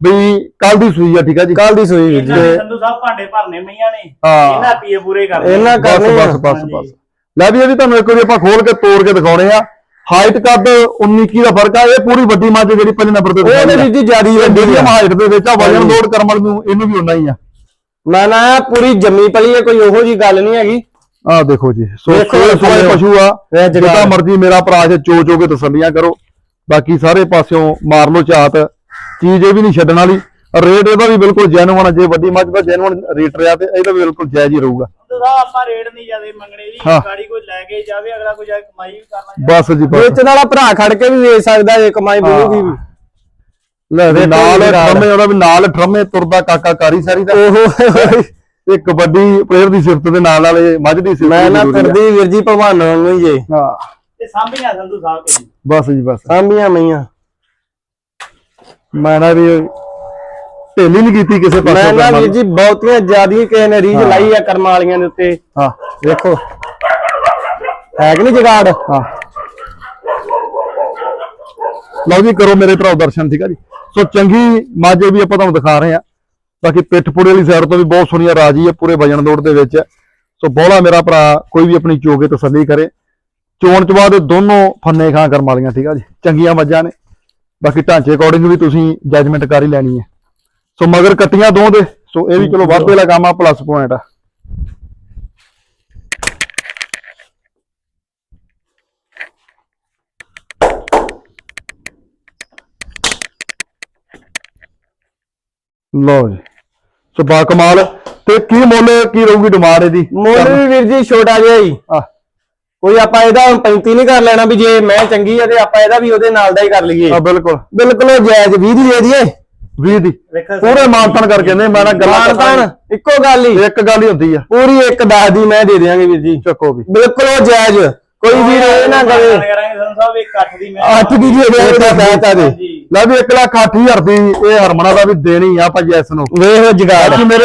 ਵੀ ਕੱਲ ਦੀ ਸੂਈ ਆ ਠੀਕ ਆ ਜੀ? ਕੱਲ ਦੀ ਸੋਈ ਵੀਰ ਇਹਨਾਂ ਜੀ ਨੇ ਸੰਧੂ ਸਾਹਿਬ ਭਾਂਡੇ ਭਰਨੇ ਮਈਆਂ ਨੇ। ਹਾਂ। ਇਹਨਾਂ ਪੀਏ ਪੂਰੇ ਕਰਨੇ ਇਹਨਾਂ ਬਸ ਕਰਨੇ। ਬਸ ਬਸ ਹਾਂਜੀ। ਬਸ। ਲੈ ਵੀ ਇਹ ਵੀ ਤੁਹਾਨੂੰ ਇੱਕ ਵਾਰੀ ਆਪਾਂ ਖੋਲ ਕੇ ਤੋੜ ਕੇ ਦਿਖਾਉਣੇ ਆ। ਹਾਈਟ ਕੱਦ 19 ਕੀ ਦਾ ਫ਼ਰਕ ਆ। ਇਹ ਪੂਰੀ ਵੱਡੀ ਮੱਝ ਜਿਹੜੀ ਪਹਿਲੇ ਨੰਬਰ ਤੇ ਦਿਖਾਈ ਆ। ਵੀਰ ਜੀ ਜਿਆਦੀ ਵੱਡੀ ਮੀਡੀਅਮ ਆ ਹਾਈਟ ਦੇ ਵਿੱਚ ਆ ਵਜਨ ਲੋਡ ਕਰਮ ਵਾਲੀ ਨੂੰ ਇਹਨੂੰ ਵੀ ਉਨਾ ਹੀ ਆ। ਮੈਂ ਨਾ ਪੂਰੀ ਜੰਮੀ ਪਲੀ ਹੈ ਕੋਈ ਉਹੋ ਜੀ ਗੱਲ ਨਹੀਂ ਹੈਗੀ। ਆ ਦੇਖੋ ਜੀ ਸੋ ਸੋਏ ਥੱਲੇ। ਪਸ਼ੂ ਆ। ਇਹ ਜਗ੍ਹਾ ਜਿੱਦਾਂ। ਮਰਜ਼ੀ ਮੇਰਾ ਭਰਾ ਜੇ ਚੋ ਚੋ ਕੇ ਤਸੱਲੀਆਂ ਕਰੋ। ਬਾਕੀ ਸਾਰੇ ਪਾਸਿਓਂ ਮਾਰ ਲੋ ਝਾਤ। ਚੀਜ਼ ਇਹ ਵੀ ਨਹੀਂ ਛੱਡਣ ਵਾਲੀ। ਰੇਟ ਇਹਦਾ ਵੀ ਬਿਲਕੁਲ ਜੈਨੂਅਨ ਜੇ ਵੱਡੀ ਮੱਝ ਦਾ ਜੈਨੂਅਨ ਰੇਟ ਰਿਹਾ ਤੇ ਇਹਦਾ ਵੀ ਬਿਲਕੁਲ ਜਾਇਜ਼ ਹੀ ਰਹੂਗਾ। ਸੰਧੂ ਸਾਹਿਬ ਆਪਾਂ ਰੇਟ ਨਹੀਂ ਜਿਆਦੇ ਮੰਗਣੇ ਜੀ। ਹਾਂ। ਗਾੜੀ ਕੋਈ ਲੈ ਕੇ ਜਾਵੇ ਅਗਲਾ ਕੋਈ ਜਾ ਕੇ ਕਮਾਈ ਵੀ ਕਰਨਾ ਬਸ ਜੀ ਬਸ। ਵੇਚਣ ਵਾਲਾ ਭਰਾ ਖੜ ਕੇ ਵੀ ਵੇਚ ਸਕਦਾ ਜੇ ਕਮਾਈ ਮਿਲੂਗੀ ਵੀ। ਲੈ ਨਾਲ। ਠਰਮੇ ਉਹਦਾ ਵੀ ਨਾਲ ਠਰਮੇ ਤੁਰਦਾ ਕਾਕਾ ਕਾਰੀ ਸਾਰੀ ਦਾ। ਉਹ ਇਹ ਕਬੱਡੀ ਪਲੇਅਰ ਦੀ ਸਿਫਤ ਦੇ ਨਾਲ ਵਾਲੇ ਮੱਝ ਦੀ ਸਿਫਤ ਮੈਂ ਨਾ। ਤੁਰਦੀ ਵੀਰ ਜੀ ਭਗਵਾਨ ਵਾਂਗੂ ਹੀ ਜੇ। ਹਾਂ। ਤੇ ਸਾਂਭੀਆਂ ਸੰਧੂ ਸਾਹਿਬ ਕੇ ਬਸ ਜੀ ਬਸ। ਸਾਂਭੀਆਂ ਮਈਆਂ। ਮੈਂ ਨਾ ਵੀ ਢੇਲੀ ਨਹੀਂ ਕੀਤੀ ਕਿਸੇ ਮੈਂ ਪਾਸੇ ਨਾ ਵੀਰ ਜੀ ਬਹੁਤੀਆਂ ਜ਼ਿਆਦੀਆਂ ਕਿਸੇ ਨੇ ਰੀਝ ਲਾਈ ਆ ਕਰਮ ਵਾਲੀਆਂ ਦੇ ਉੱਤੇ। ਹਾਂ ਵੇਖੋ। ਹੈ ਕਿ ਨਹੀਂ ਜਗਾੜ? ਹਾਂ। ਲਓ ਜੀ ਕਰੋ ਮੇਰੇ ਭਰਾ ਦਰਸ਼ਨ ਠੀਕ ਆ ਜੀ। ਸੋ ਚੰਗੀ ਮਾਝੇ ਵੀ ਆਪਾਂ ਤੁਹਾਨੂੰ ਦਿਖਾ ਰਹੇ ਆ ਬਾਕੀ ਪਿੱਠ ਪੁੜੇ ਵਾਲੀ ਸਾਈਡ ਤੋਂ ਵੀ ਬਹੁਤ ਸੋਹਣੀਆ ਰਾਜੀ ਹੈ ਪੂਰੇ ਵਜਨ ਦੌੜ ਦੇ ਵਿੱਚ। ਸੋ ਬੋਲਾ ਮੇਰਾ ਭਰਾ ਕੋਈ ਵੀ ਆਪਣੀ ਚੋਗੇ ਤਸੱਲੀ ਕਰੇ। ਚੋਣ ਚ ਬਾਅਦ ਦੋਨੋਂ ਫੰਨੇ ਖਾਂ ਕਰਮ ਵਾਲੀਆਂ ਠੀਕ ਆ ਜੀ। ਚੰਗੀਆਂ ਮੱਝਾਂ ਨੇ। ਬਾਕੀ ਢਾਂਚੇ ਅਕੋਰਡਿੰਗ ਵੀ ਤੁਸੀਂ ਜੱਜਮੈਂਟ ਕਰ ਹੀ ਲੈਣੀ ਹੈ। ਸੋ ਮਗਰ ਕੱਟੀਆਂ ਦੋ ਦੇ। ਸੋ ਇਹ ਵੀ ਚਲੋ ਵਾਧੇ ਵਾਲਾ ਕੰਮ ਆ ਪਲੱਸ ਪੁਆਇੰਟ ਆ। ਲਓ ਜੀ। ਸੋ ਬਾ ਕਮਾਲ। ਤੇ ਕੀ ਮੁੱਲ ਕੀ ਰਹੂਗੀ ਡਿਮਾਂਡ ਇਹਦੀ? ਮੁੱਲ ਵੀ ਵੀਰ ਜੀ ਛੋਟਾ ਜਿਹਾ ਹੀ। ਆ ਕੋਈ ਆਪਾਂ ਇਹਦਾ ਹੁਣ 35 ਨਹੀਂ ਕਰ ਲੈਣਾ ਵੀ ਜੇ ਮੈਂ ਚੰਗੀ ਆ ਤੇ ਆਪਾਂ ਇਹਦਾ ਵੀ ਉਹਦੇ ਨਾਲ ਦਾ ਹੀ ਕਰ ਲਈਏ। ਆ ਬਿਲਕੁਲ। ਬਿਲਕੁਲ ਉਹ ਜਾਇਜ਼ 20 ਦੀ ਦੇ ਦਈਏ। 20 ਦੀ। ਪੂਰੇ ਮਾਨਤਨ ਕਰਕੇ ਨੇ ਮੈਂ ਨਾ ਗੱਲਾਂ ਮਾਨਤਾਨ ਇੱਕੋ ਗੱਲ ਹੀ। ਇੱਕ ਗੱਲ ਹੀ ਹੁੰਦੀ ਆ। ਪੂਰੀ ਇੱਕ ਦਸ ਦੀ ਮੈਂ ਦੇ ਦਿਆਂਗੇ ਵੀਰ ਜੀ। ਚੱਕੋ ਵੀ। ਬਿਲਕੁਲ ਉਹ ਜਾਇਜ਼। ਕੋਈ ਵੀਰ ਇਹ ਨਾ ਕਰੇ ਕਰਾਂਗੇ ਸਾਹਿਬ ਇਹ ਕੱਠ ਦੀ ਮੈਂ ਅੱਠ ਦੀ ਦੇ ਦਿਆਂਗੇ ਤਾਂ ਕਹਿਤਾ ਦੇ। ਹਾਂਜੀ। ਲੈ ਵੀ 1 ਲੱਖ 8000 ਦੀ ਇਹ ਹਰਮਨਾ ਦਾ ਵੀ ਦੇਣੀ ਆ ਆਪਾਂ ਜੈਸ ਨੂੰ। ਵੇਖ ਜਗਾੜ। ਮੇਰੇ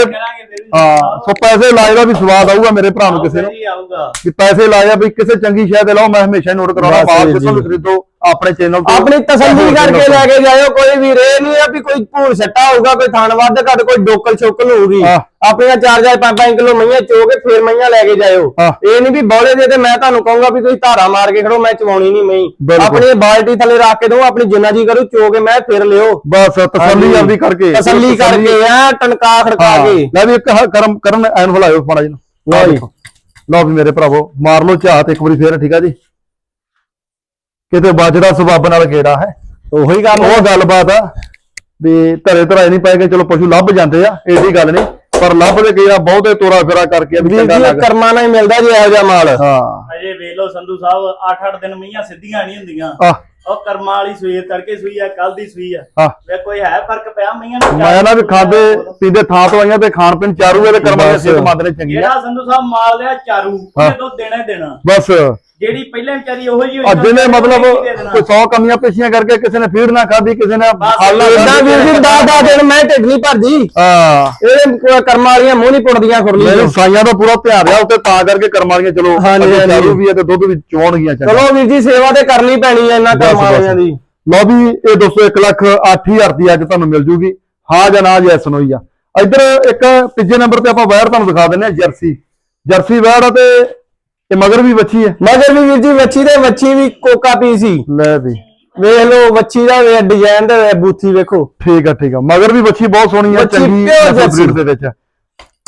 ਹਾਂ ਸੋ ਪੈਸੇ ਲਾਏ ਦਾ ਵੀ ਸਵਾਦ ਆਊਗਾ ਮੇਰੇ ਭਰਾ ਨੂੰ ਕਿਸੇ ਨੂੰ। ਆਊਗਾ। ਕਿ ਪੈਸੇ ਲਾਇਆ ਵੀ ਕਿਸੇ ਚੰਗੀ ਸ਼ੈ ਤੇ ਲਾਓ ਮੈਂ ਹਮੇਸ਼ਾ ਨੋਟ ਕਰਾਉਣਾ ਜਿੱਥੋਂ ਵੀ ਜੀ। ਖਰੀਦੋ। ਆਪਣੇ ਚੈਨਲ ਤੋਂ ਆਪਣੀ ਤਸੱਲੀ ਕਰਕੇ ਲੈ ਕੇ ਜਾਇਓ ਕੋਈ ਵੀਰ ਇਹ ਨਹੀਂ ਆ ਵੀ ਕੋਈ ਭੂਰ ਸੱਟਾ ਹੋਊਗਾ ਕੋਈ ਥਣ ਵੱਧ ਘੱਟ ਕੋਈ ਡੋਕਲ ਛੋਕਲ ਹੋਊਗੀ। ਆਪਣੀਆਂ 4-4 5-5 ਕਿਲੋ ਮਈਆਂ ਚੋ ਕੇ ਫੇਰ ਮਈਆਂ ਲੈ ਕੇ ਜਾਇਓ। ਇਹ ਨਹੀਂ ਵੀ ਬੌਲੇ ਦੇ ਤੇ ਮੈਂ ਤੁਹਾਨੂੰ ਕਹੂੰਗਾ ਵੀ ਤੁਸੀਂ ਧਾਰਾ ਮਾਰ ਕੇ ਖੜੋ ਮੈਂ ਚਵਾਉਣੀ ਨਹੀਂ ਮਈ। ਆਪਣੀ ਬਾਲਟੀ ਥੱਲੇ ਰੱਖ ਕੇ ਦੋ ਆਪਣੀ ਜਿੰਨਾ ਜੀ ਕਰੂ ਚੋ ਕੇ ਮੈਂ ਫੇਰ ਲਿਓ। ਬਸ ਤਸੱਲੀ। ਆਪਦੀ ਕਰਕੇ। ਤਸੱਲੀ ਕਰਕੇ ਐ ਟਨਕਾ ਖੜਕਾ ਕੇ। ਲੈ ਵੀ ਇੱਕ ਕਰਮ ਕਰਨ ਐਨ ਹਲਾਇਓ ਫੜਾ ਜੀ ਲਓ ਜੀ। ਲਓ ਵੀ ਮੇਰੇ ਭਰਾਵੋ ਮਾਰ ਲਓ ਝਾਤ ਇੱਕ ਵਾਰੀ ਫੇਰ ਠੀਕ ਆ ਜੀ? ਕਿਤੇ ਵੱਜਦਾ ਸਬੱਬ ਨਾਲ ਗੇੜਾ ਹੈ। ਉਹੀ ਕੰਮ ਉਹ ਗੱਲਬਾਤ ਆ ਵੀ ਧਰੇ ਧਰਾਏ ਨਹੀਂ ਪੈ ਗਏ ਚਲੋ ਪਸ਼ੂ ਲੱਭ ਜਾਂਦੇ ਆ ਇਹਦੀ ਗੱਲ ਨਹੀਂ। ਪਰ ਲੱਭਦੇ ਕਈ ਆ ਬਹੁਤੇ ਤੋਰਾ ਫੇਰਾ ਕਰਕੇ ਵੀ ਚੰਗਾ ਜੀ ਇਹ ਲੱਗ ਕਰਮਾਂ ਨਾਲ ਹੀ ਮਿਲਦਾ ਜੀ ਇਹੋ ਜਿਹਾ ਮਾਲ। ਹਾਂ। ਅਜੇ ਵੇਖ ਲਓ ਸੰਧੂ ਸਾਹਿਬ 8-8 ਦਿਨ ਮਈਆਂ ਸਿੱਧੀਆਂ ਨਹੀਂ ਹੁੰਦੀਆਂ। ਆ ਉਹ ਕਰਮਾਂ ਵਾਲੀ ਸੂਈ ਆ, ਤੜਕੇ ਸੂਈ ਆ ਕੱਲ ਦੀ ਸੂਈ ਆ। ਹਾਂ ਵੇ ਕੋਈ ਹੈ ਫ਼ਰਕ ਪਿਆ ਮਈਆਂ ਨੂੰ? ਮੈਂ ਨਾ ਵੀ ਖਾਂਦੇ ਪੀਂਦੇ ਥਾਂ ਤੋਂ ਆਈਆਂ ਤੇ ਖਾਣ ਪੀਣ ਚਾਰੂ ਇਹਦੇ ਕਰਮਾਂ ਦੀ ਬਸ। ਚੰਗੀ ਆ ਜਿਹੜਾ ਸੰਧੂ ਸਾਹਿਬ ਮਾਲ ਲਿਆ ਚਾਰੂ ਹਾਂ। ਉਹਨੇ ਦੇਣਾ ਹੀ ਦੇਣਾ। ਬਸ। ਜਿਹੜੀ ਪਹਿਲਾਂ ਵਿਚਾਰੀ ਉਹੋ ਜੀ ਅੱਜ ਨੇ ਮਤਲਬ ਕੋਈ 100 ਕਮੀਆਂ ਪੇਸ਼ੀਆਂ ਕਰਕੇ ਕਿਸੇ ਨੇ ਫੀਡ ਨਾ ਖਾਧੀ ਕਿਸੇ ਨੇ ਖਾਲਾ ਇਦਾਂ ਵੀਰ ਜੀ ਦਾ ਦਾ ਦਿਨ ਮੈਂ ਢਿੱਡ ਨਹੀਂ ਭਰਦੀ। ਹਾਂ। ਇਹ ਕਰਮਾਂ ਵਾਲੀਆਂ ਮੂੰਹ ਨਹੀਂ ਪੁੱਟਦੀਆਂ ਖੁਰਲੀ ਮੇਰੇ ਸਾਈਆਂ ਦਾ ਪੂਰਾ ਧਿਆਨ ਰਿਹਾ ਉੱਤੇ ਤਾਂ ਕਰਕੇ ਕਰਮਾਂ ਵਾਲੀਆਂ ਚਲੋ। ਚਾਰੂ ਵੀ ਹੈ ਤੇ ਦੁੱਧ ਵੀ ਚੋਣਗੀਆਂ ਚਲੋ ਵੀਰ ਜੀ ਸੇਵਾ ਤੇ ਕਰਨੀ ਪੈਣੀ ਹੈ ਇਹਨਾਂ ਕਰਮਾਂ। ਵਾਲੀਆਂ ਦੀ। ਲਓ ਵੀ ਇਹ ਦੋਸਤੋ 1 ਲੱਖ 8000 ਦੀ ਅੱਜ ਤੁਹਾਨੂੰ ਮਿਲ ਜੂਗੀ। ਹਾਂ ਜਾਂ ਨਾ ਜੈਸ ਹੋਈ ਆ। ਇੱਧਰ ਇੱਕ ਤੀਜੇ ਨੰਬਰ ਤੇ ਆਪਾਂ ਵਾਇਰ ਤੁਹਾਨੂੰ ਦਿਖਾ ਦਿੰਨੇ ਆ ਜਰਸੀ। ਜਰਸੀ ਵਾਇਰ ਆ ਤੇ ਮਗਰ ਵੀ ਬੱਚੀ ਹੈ ਮਗਰ ਵੀ ਵੀਰ ਜੀ ਵੱਛੀ ਤੇ ਵੱਛੀ ਵੀ ਕੋਕਾ ਪੀ ਸੀ। ਲੈ ਵੀ। ਵੇਖ ਲਓ ਵੱਛੀ ਦਾ ਡਿਜ਼ਾਈਨ ਤੇ ਬੂਥੀ ਵੇਖੋ। ਠੀਕ ਆ ਠੀਕ ਆ। ਮਗਰ ਵੀ ਬੱਚੀ ਬਹੁਤ ਸੋਹਣੀ ਆ ਚੰਗੀ। ਬਰੀਡ ਦੇ ਵਿੱਚ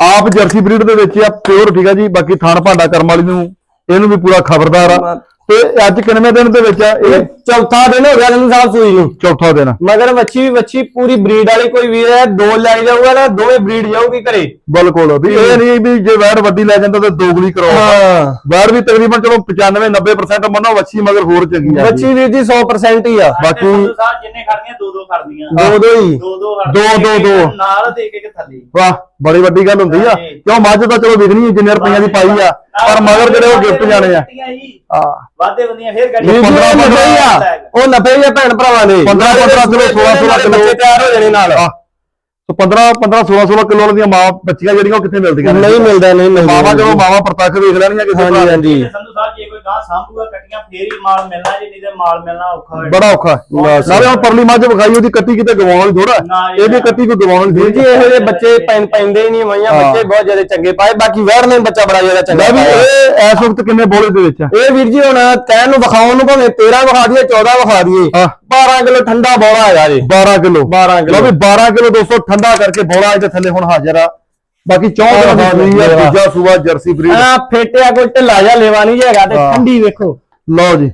ਆਪ ਜਰਸੀ ਬਰੀਡ ਦੇ ਵਿੱਚ ਆ ਪਿਓਰ ਠੀਕ ਆ ਜੀ। ਬਾਕੀ ਥਾਣ ਭਾਂਡਾ ਕਰਮ ਵਾਲੀ ਨੂੰ ਇਹਨੂੰ ਵੀ ਪੂਰਾ ਖਬਰਦਾਰ ਆ। ਤੇ ਅੱਜ ਕਿੰਨਵੇਂ ਦਿਨ ਦੇ ਵਿੱਚ ਆ ਇਹ? ਚੌਥਾ ਦਿਨ ਹੋ ਗਿਆ ਜਨ ਸਾਹਿਬ ਸੂਈ ਨੂੰ। ਚੌਥਾ ਦਿਨ ਮਗਰ ਵੱਛੀ ਵੀ ਵੱਛੀ ਪੂਰੀ ਬਰੀਡ ਵਾਲੀ ਕੋਈ ਵੀਰ ਹੈ ਦੋ ਲੈ ਜਾਊਗਾ ਨਾ ਦੋਵੇਂ ਬਰੀਡ ਜਾਊਗੀ ਘਰੇ। ਬਿਲਕੁਲ ਵੀ ਇਹ ਨਹੀਂ ਵੀ ਜੇ ਵੈਰ ਵੱਡੀ ਲੈ ਜਾਂਦਾ ਤਾਂ ਦੋਗਲੀ ਕਰਾਓ। ਹਾਂ। ਵੈਰ ਵੀ ਤਕਰੀਬਨ ਚਲੋ 95 90% ਮੰਨੋ ਵੱਛੀ ਮਗਰ ਹੋਰ ਚੰਗੀ ਆ। ਵੱਛੀ ਵੀਰ ਜੀ 100% ਹੀ ਆ। ਬਾਕੀ- ਸਾਹਿਬ ਜਿੰਨੇ ਖੜਦੀਆਂ ਦੋ ਦੋ ਖੜਦੀਆਂ ਦੋ ਦੋ ਹੀ ਦੋ ਦੋ ਦੋ, ਦੋ। ਨਾਲ ਦੇ ਕੇ ਥੱਲੇ। ਵਾਹ ਬੜੀ ਵੱਡੀ ਗੱਲ ਹੁੰਦੀ ਆ। ਕਿਉਂ ਮੱਝ ਤਾਂ ਚਲੋ ਵਿਕਣੀ ਜਿੰਨੇ ਰੁਪਈਆਂ ਦੀ ਪਾਈ ਆ। ਪਰ ਮਗਰ ਜਿਹੜੇ ਉਹ ਗਿਫਟ ਜਾਣੇ ਆ। ਆ ਵਾਦੇ ਬੰਦੀਆਂ ਫੇਰ ਗੱਡੀ ਜੀ ਪੰਦਰਾਂ- ਉਹ ਨਫੇ ਹੀ ਆ ਉਹ ਨਫੇ ਹੀ ਆ ਭੈਣ ਭਰਾਵਾਂ ਦੇ। 15 15 ਕਿਲੋ 16 16 ਕਿਲੋ। ਬੱਚੇ ਤਿਆਰ ਹੋ ਜਾਣੇ ਨਾਲ। ਆ ਸੋ 15 15 16 16 ਕਿਲੋ ਦੀਆਂ ਮਾਂ ਬੱਚੀਆਂ ਜਿਹੜੀਆਂ ਉਹ ਕਿੱਥੇ ਮਿਲਦੀਆਂ? ਨਹੀਂ ਮਿਲਦਾ ਨਹੀਂ ਮਿਲਦਾ ਮਾਵਾਂ ਜਦੋਂ ਮਾਵਾਂ ਪ੍ਰਤੱਖ ਵੇਖ ਲੈਣੀਆਂ ਕਿਸੇ ਹਾਂਜੀ। ਹਾਂਜੀ। ਜੇ ਕੋਈ ਗਾਂ ਸਾਂਭੂਗਾ ਕੱਟੀਆਂ ਫੇਰ ਹੀ ਮਾਲ ਮਿਲਣਾ ਜੇ ਨਹੀਂ ਤੇ ਮਾਲ ਮਿਲਣਾ ਔਖਾ ਹੋਇਆ ਬੜਾ ਔਖਾ। ਨਾਲੇ ਹੁਣ ਪਰਲੀ ਮੱਝ ਵਿਖਾਈ ਉਹਦੀ ਕੱਟੀ ਕਿਤੇ ਗਵਾਉਣ ਵਾਲੀ ਥੋੜਾ ਇਹਦੀ। ਕੱਟੀ ਕੋਈ ਗਵਾਉਣ ਵਾਲੀ ਵੀਰ ਜੀ ਇਹੋ ਜਿਹੇ ਬੱਚੇ ਪੈਂ ਪੈਂਦੇ ਨਹੀਂ ਮਈਆਂ। ਬੱਚੇ ਬਹੁਤ ਜ਼ਿਆਦਾ ਚੰਗੇ ਪਾਏ। ਬਾਕੀ ਵਹਿਰ ਨੇ ਬੱਚਾ ਬੜਾ ਜ਼ਿਆਦਾ ਚੰਗਾ ਵੀ। ਇਹ ਇਸ ਵਕਤ ਕਿੰਨੇ ਬੋਲੇ ਦੇ ਵਿੱਚ ਆ? ਇਹ ਵੀਰ ਜੀ ਹੁਣ ਕਹਿਣ ਨੂੰ ਵਿਖਾਉਣ ਨੂੰ ਭਾਵੇਂ 13 ਵਿਖਾ ਦਈਏ 14 ਵਿਖਾ ਦਈਏ। ਹਾਂ। 12 ਕਿਲੋ ਠੰਡਾ ਬੋਲਾ ਹੈਗਾ ਜੀ। 12 ਕਿਲੋ। 12 ਲਓ ਕਿਲੋ ਵੀ 12 ਕਿਲੋ ਦੋਸਤੋ ਠੰਡਾ ਕਰਕੇ ਬੋਲਾ ਇਹਦੇ ਥੱਲੇ ਹੁਣ ਹਾਜ਼ਰ ਆ। ਬਾਕੀ 14 ਹਾਂ, ਦਿਨ ਦੀ ਆ ਹਾਂ। ਦੂਜਾ ਸੂਆ ਜਰਸੀ ਬਰੀਡ। ਆ ਫੇਟਿਆ ਕੋਈ ਢਿੱਲਾ ਜਿਹਾ ਲੈਵਾ ਨਹੀਂ ਹੈਗਾ ਤੇ। ਠੰਡੀ ਵੇਖੋ। ਲਓ ਜੀ।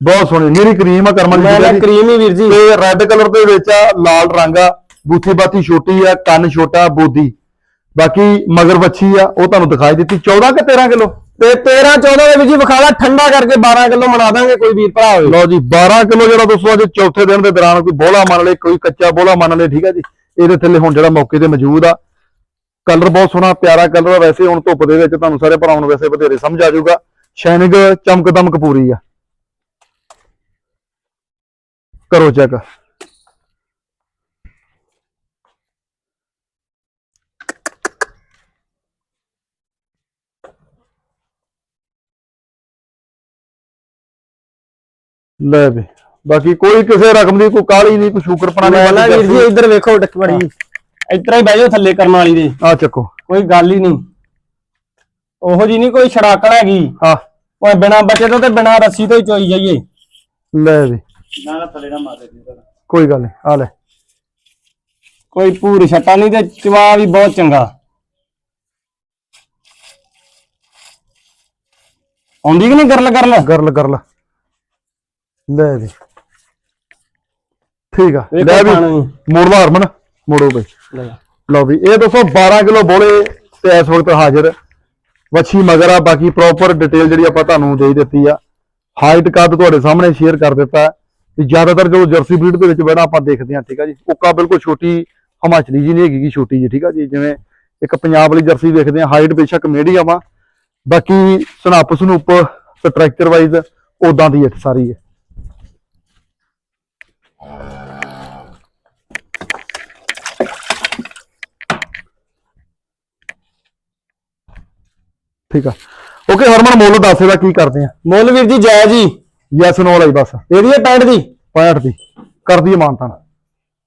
ਬਹੁਤ ਸੋਹਣੀ ਨੀਰੀ ਕਰੀਮ ਆ ਕਰਮਨ ਮੈਂ ਨਾ ਦੀ। ਕਰੀਮ ਹੀ ਵੀਰ ਜੀ। ਤੇ ਰੈੱਡ ਕਲਰ ਦੇ ਵਿੱਚ ਆ ਲਾਲ ਰੰਗ ਆ ਬੂਥੀ ਬਾਤੀ ਛੋਟੀ ਆ ਕੰਨ ਛੋਟਾ ਬੋਦੀ। ਬਾਕੀ ਮਗਰ ਵੱਛੀ ਆ ਉਹ ਤੁਹਾਨੂੰ ਦਿਖਾਈ ਦਿੱਤੀ। 14 ਕਿ 13 ਕਿਲੋ? ਤੇ 13 14 ਦੇ ਵਿੱਚ ਹੀ ਵਿਖਾ ਲਾ ਠੰਡਾ ਕਰਕੇ 12 ਕਿਲੋ ਬਣਾ ਦਾਂਗੇ ਕੋਈ ਵੀਰ ਭਰਾ ਹੋਵੇ। ਲਓ ਜੀ 12 ਕਿਲੋ ਜਿਹੜਾ ਦੋਸਤੋ ਅੱਜ ਚੌਥੇ ਦਿਨ ਦੇ ਦੌਰਾਨ ਕੋਈ ਬੋਲਾ ਮੰਨ ਲਏ ਕੋਈ ਕੱਚਾ ਬੋਲਾ ਮੰਨ ਲਏ ਠੀਕ ਆ ਜੀ। ਇਹਦੇ ਥੱਲੇ ਹੁਣ ਜਿਹੜਾ ਮੌਕੇ ਤੇ ਮੌਜੂਦ ਆ ਕਲਰ ਬਹੁਤ ਸੋਹਣਾ ਪਿਆਰਾ ਕਲਰ ਆ। ਵੈਸੇ ਹੁਣ ਧੁੱਪ ਦੇ ਵਿੱਚ ਤੁਹਾਨੂੰ ਸਾਰੇ ਭਰਾਵਾਂ ਨੂੰ ਵੈਸੇ ਬਥੇਰੇ ਸਮਝ ਆ ਜਾਊਗਾ। ਸ਼ਾਈਨਿੰਗ ਚਮਕ ਦਮਕ ਪੂਰੀ ਆ। ਕਰੋ ਚੈੱਕ ਲੈ ਵੀ। ਬਾਕੀ ਕੋਈ ਕਿਸੇ ਰਕਮ ਦੀ ਕੋਈ ਕਾਲੀ ਨਹੀਂ ਕੋਈ ਸ਼ੂਕਰਪਣਾ ਨਹੀਂ ਵੀਰ ਜੀ ਇੱਧਰ ਵੇਖੋ ਡੱਕਵੜੀ ਇਤਰਾ ਹੀ ਬਹਿ ਜਾਓ ਥੱਲੇ ਕਰਮ ਵਾਲੀ ਦੇ। ਆ ਚੱਕੋ। ਕੋਈ ਗੱਲ ਹੀ ਨਹੀਂ। ਉਹੋ ਜੀ ਨਹੀਂ ਕੋਈ ਛੜਾਕਣ ਹੈਗੀ। ਆ ਓਏ ਬਿਨਾ ਬੱਚੇ ਤੋਂ ਤੇ ਬਿਨਾ ਰੱਸੀ ਤੋਂ ਹੀ ਚੋਈ ਜਾਈਏ। ਲੈ ਵੀ। ਨਾ ਨਾ ਥੱਲੇ ਨਾ ਮਾਰੇ ਜੀ। ਕੋਈ ਗੱਲ ਨਹੀਂ ਆ ਲੈ। ਕੋਈ ਪੂਰ ਛੱਟਾ ਨਹੀਂ ਤੇ ਚਵਾ ਵੀ ਬਹੁਤ ਚੰਗਾ। ਆਉਂਦੀ ਕਿ ਨਹੀਂ ਗਰਲ ਗਰਲ ਗਰਲ ਗਰਲ। ਲੈ ਵੀ। ਠੀਕ ਆ। ਲੈ ਵੀ। ਮੋੜ ਲਾ ਹਰਮਨ ਮੋੜੋ ਬਈ। ਲਓ ਵੀ ਇਹ ਦੋਸਤੋ 12 ਕਿਲੋ ਬੋਲੇ ਤੇ ਇਸ ਵਕਤ ਹਾਜ਼ਰ। ਵੱਛੀ ਮਗਰ ਆ ਬਾਕੀ ਪ੍ਰੋਪਰ ਡਿਟੇਲ ਜਿਹੜੀ ਆਪਾਂ ਤੁਹਾਨੂੰ ਦੇ ਦਿੱਤੀ ਆ। ਹਾਈਟ ਕੱਦ ਤੁਹਾਡੇ ਸਾਹਮਣੇ ਸ਼ੇਅਰ ਕਰ ਦਿੱਤਾ। ਵੀ ਜ਼ਿਆਦਾਤਰ ਜੋ ਜਰਸੀ ਬਰੀਡ ਦੇ ਵਿੱਚ ਬੈਣਾ ਆਪਾਂ ਦੇਖਦੇ ਹਾਂ ਠੀਕ ਆ ਜੀ। ਉੱਕਾ ਬਿਲਕੁਲ ਛੋਟੀ ਹਿਮਾਚਲੀ ਜੀ ਨਹੀਂ ਹੈਗੀ ਛੋਟੀ ਜੀ ਠੀਕ ਆ ਜੀ। ਜਿਵੇਂ ਇੱਕ ਪੰਜਾਬ ਵਾਲੀ ਜਰਸੀ ਦੇਖਦੇ ਹਾਂ ਹਾਈਟ ਬੇਸ਼ੱਕ ਮੀਡੀਅਮ ਆ। ਬਾਕੀ ਸਨੱਪ ਸਨੂਪ ਸਟਰਕਚਰ ਵਾਈਜ਼ ਉਦਾਂ ਦੀ ਹੈ ਸਾਰੀ ਹੈ। ਠੀਕ ਆ। ਓਕੇ ਹਰਮਨ ਮੁੱਲ ਦੱਸ ਇਹਦਾ ਕੀ ਕਰਦੇ ਆ? ਮੁੱਲ ਵੀਰ ਜੀ ਜਾਇਜ਼ ਜੀ। ਯੈਸ ਨੋ ਹੀ ਬਸ। ਇਹਦੀ 65 ਦੀ। 65 ਦੀ। ਕਰ ਦਈਏ ਮਾਨਤਾਨ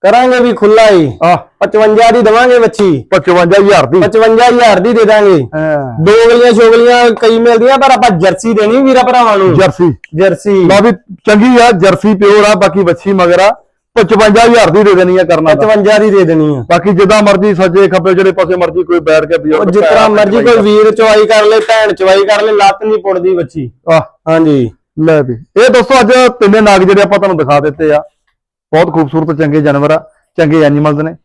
ਕਰਾਂਗੇ ਵੀ ਖੁੱਲਾ ਹੀ। ਆ 55 ਦੀ ਦਵਾਂਗੇ ਬੱਚੀ 55000 ਦੀ। 55000 ਦੀ ਦੇ ਦਾਂਗੇ। ਹਾਂ, ਦੋ ਗਲੀਆਂ ਛੋਗਲੀਆਂ ਕਈ ਮਿਲਦੀਆਂ ਪਰ ਆਪਾਂ ਜਰਸੀ ਦੇਣੀ ਵੀਰਾ ਭਰਾਵਾਂ ਨੂੰ। ਜਰਸੀ। ਜਰਸੀ। ਲਓ ਵੀ ਚੰਗੀ ਆ ਜਰਸੀ ਪਿਓਰ ਆ ਬਾਕੀ ਵੱਛੀ ਮਗਰ ਆ। 55000 ਦੀ ਦੇ ਦੇਣੀ ਆ ਕਰਨਾ ਤਾਂ। 55 ਦੀ ਦੇ ਦੇਣੀ ਆ। ਬਾਕੀ ਜਿੱਦਾਂ ਮਰਜ਼ੀ ਸੱਜੇ ਖੱਬੇ ਜਿਹੜੇ ਪਾਸੇ ਮਰਜ਼ੀ ਕੋਈ ਬੈਠ ਕੇ ਉਹ ਬਜ਼ੁਰਗ ਜਿਸ ਤਰ੍ਹਾਂ ਮਰਜ਼ੀ ਕੋਈ ਵੀਰ ਚਵਾਈ ਕਰ ਲੈ ਭੈਣ ਚਵਾਈ ਕਰ ਲੈ ਲੱਤ ਨਹੀਂ ਪੁੱਟਦੀ ਬੱਚੀ। ਆ ਹਾਂਜੀ। ਲੈ ਵੀ। ਇਹ ਦੋਸਤੋ ਅੱਜ ਤਿੰਨੇ ਨਾਗ ਜਿਹੜੇ ਆਪਾਂ ਤੁਹਾਨੂੰ ਦਿਖਾ ਦਿੱਤੇ ਆ। ਬਹੁਤ ਖੂਬਸੂਰਤ ਚੰਗੇ ਜਾਨਵਰ ਆ ਚੰਗੇ ਐਨੀਮਲਸ ਨੇ।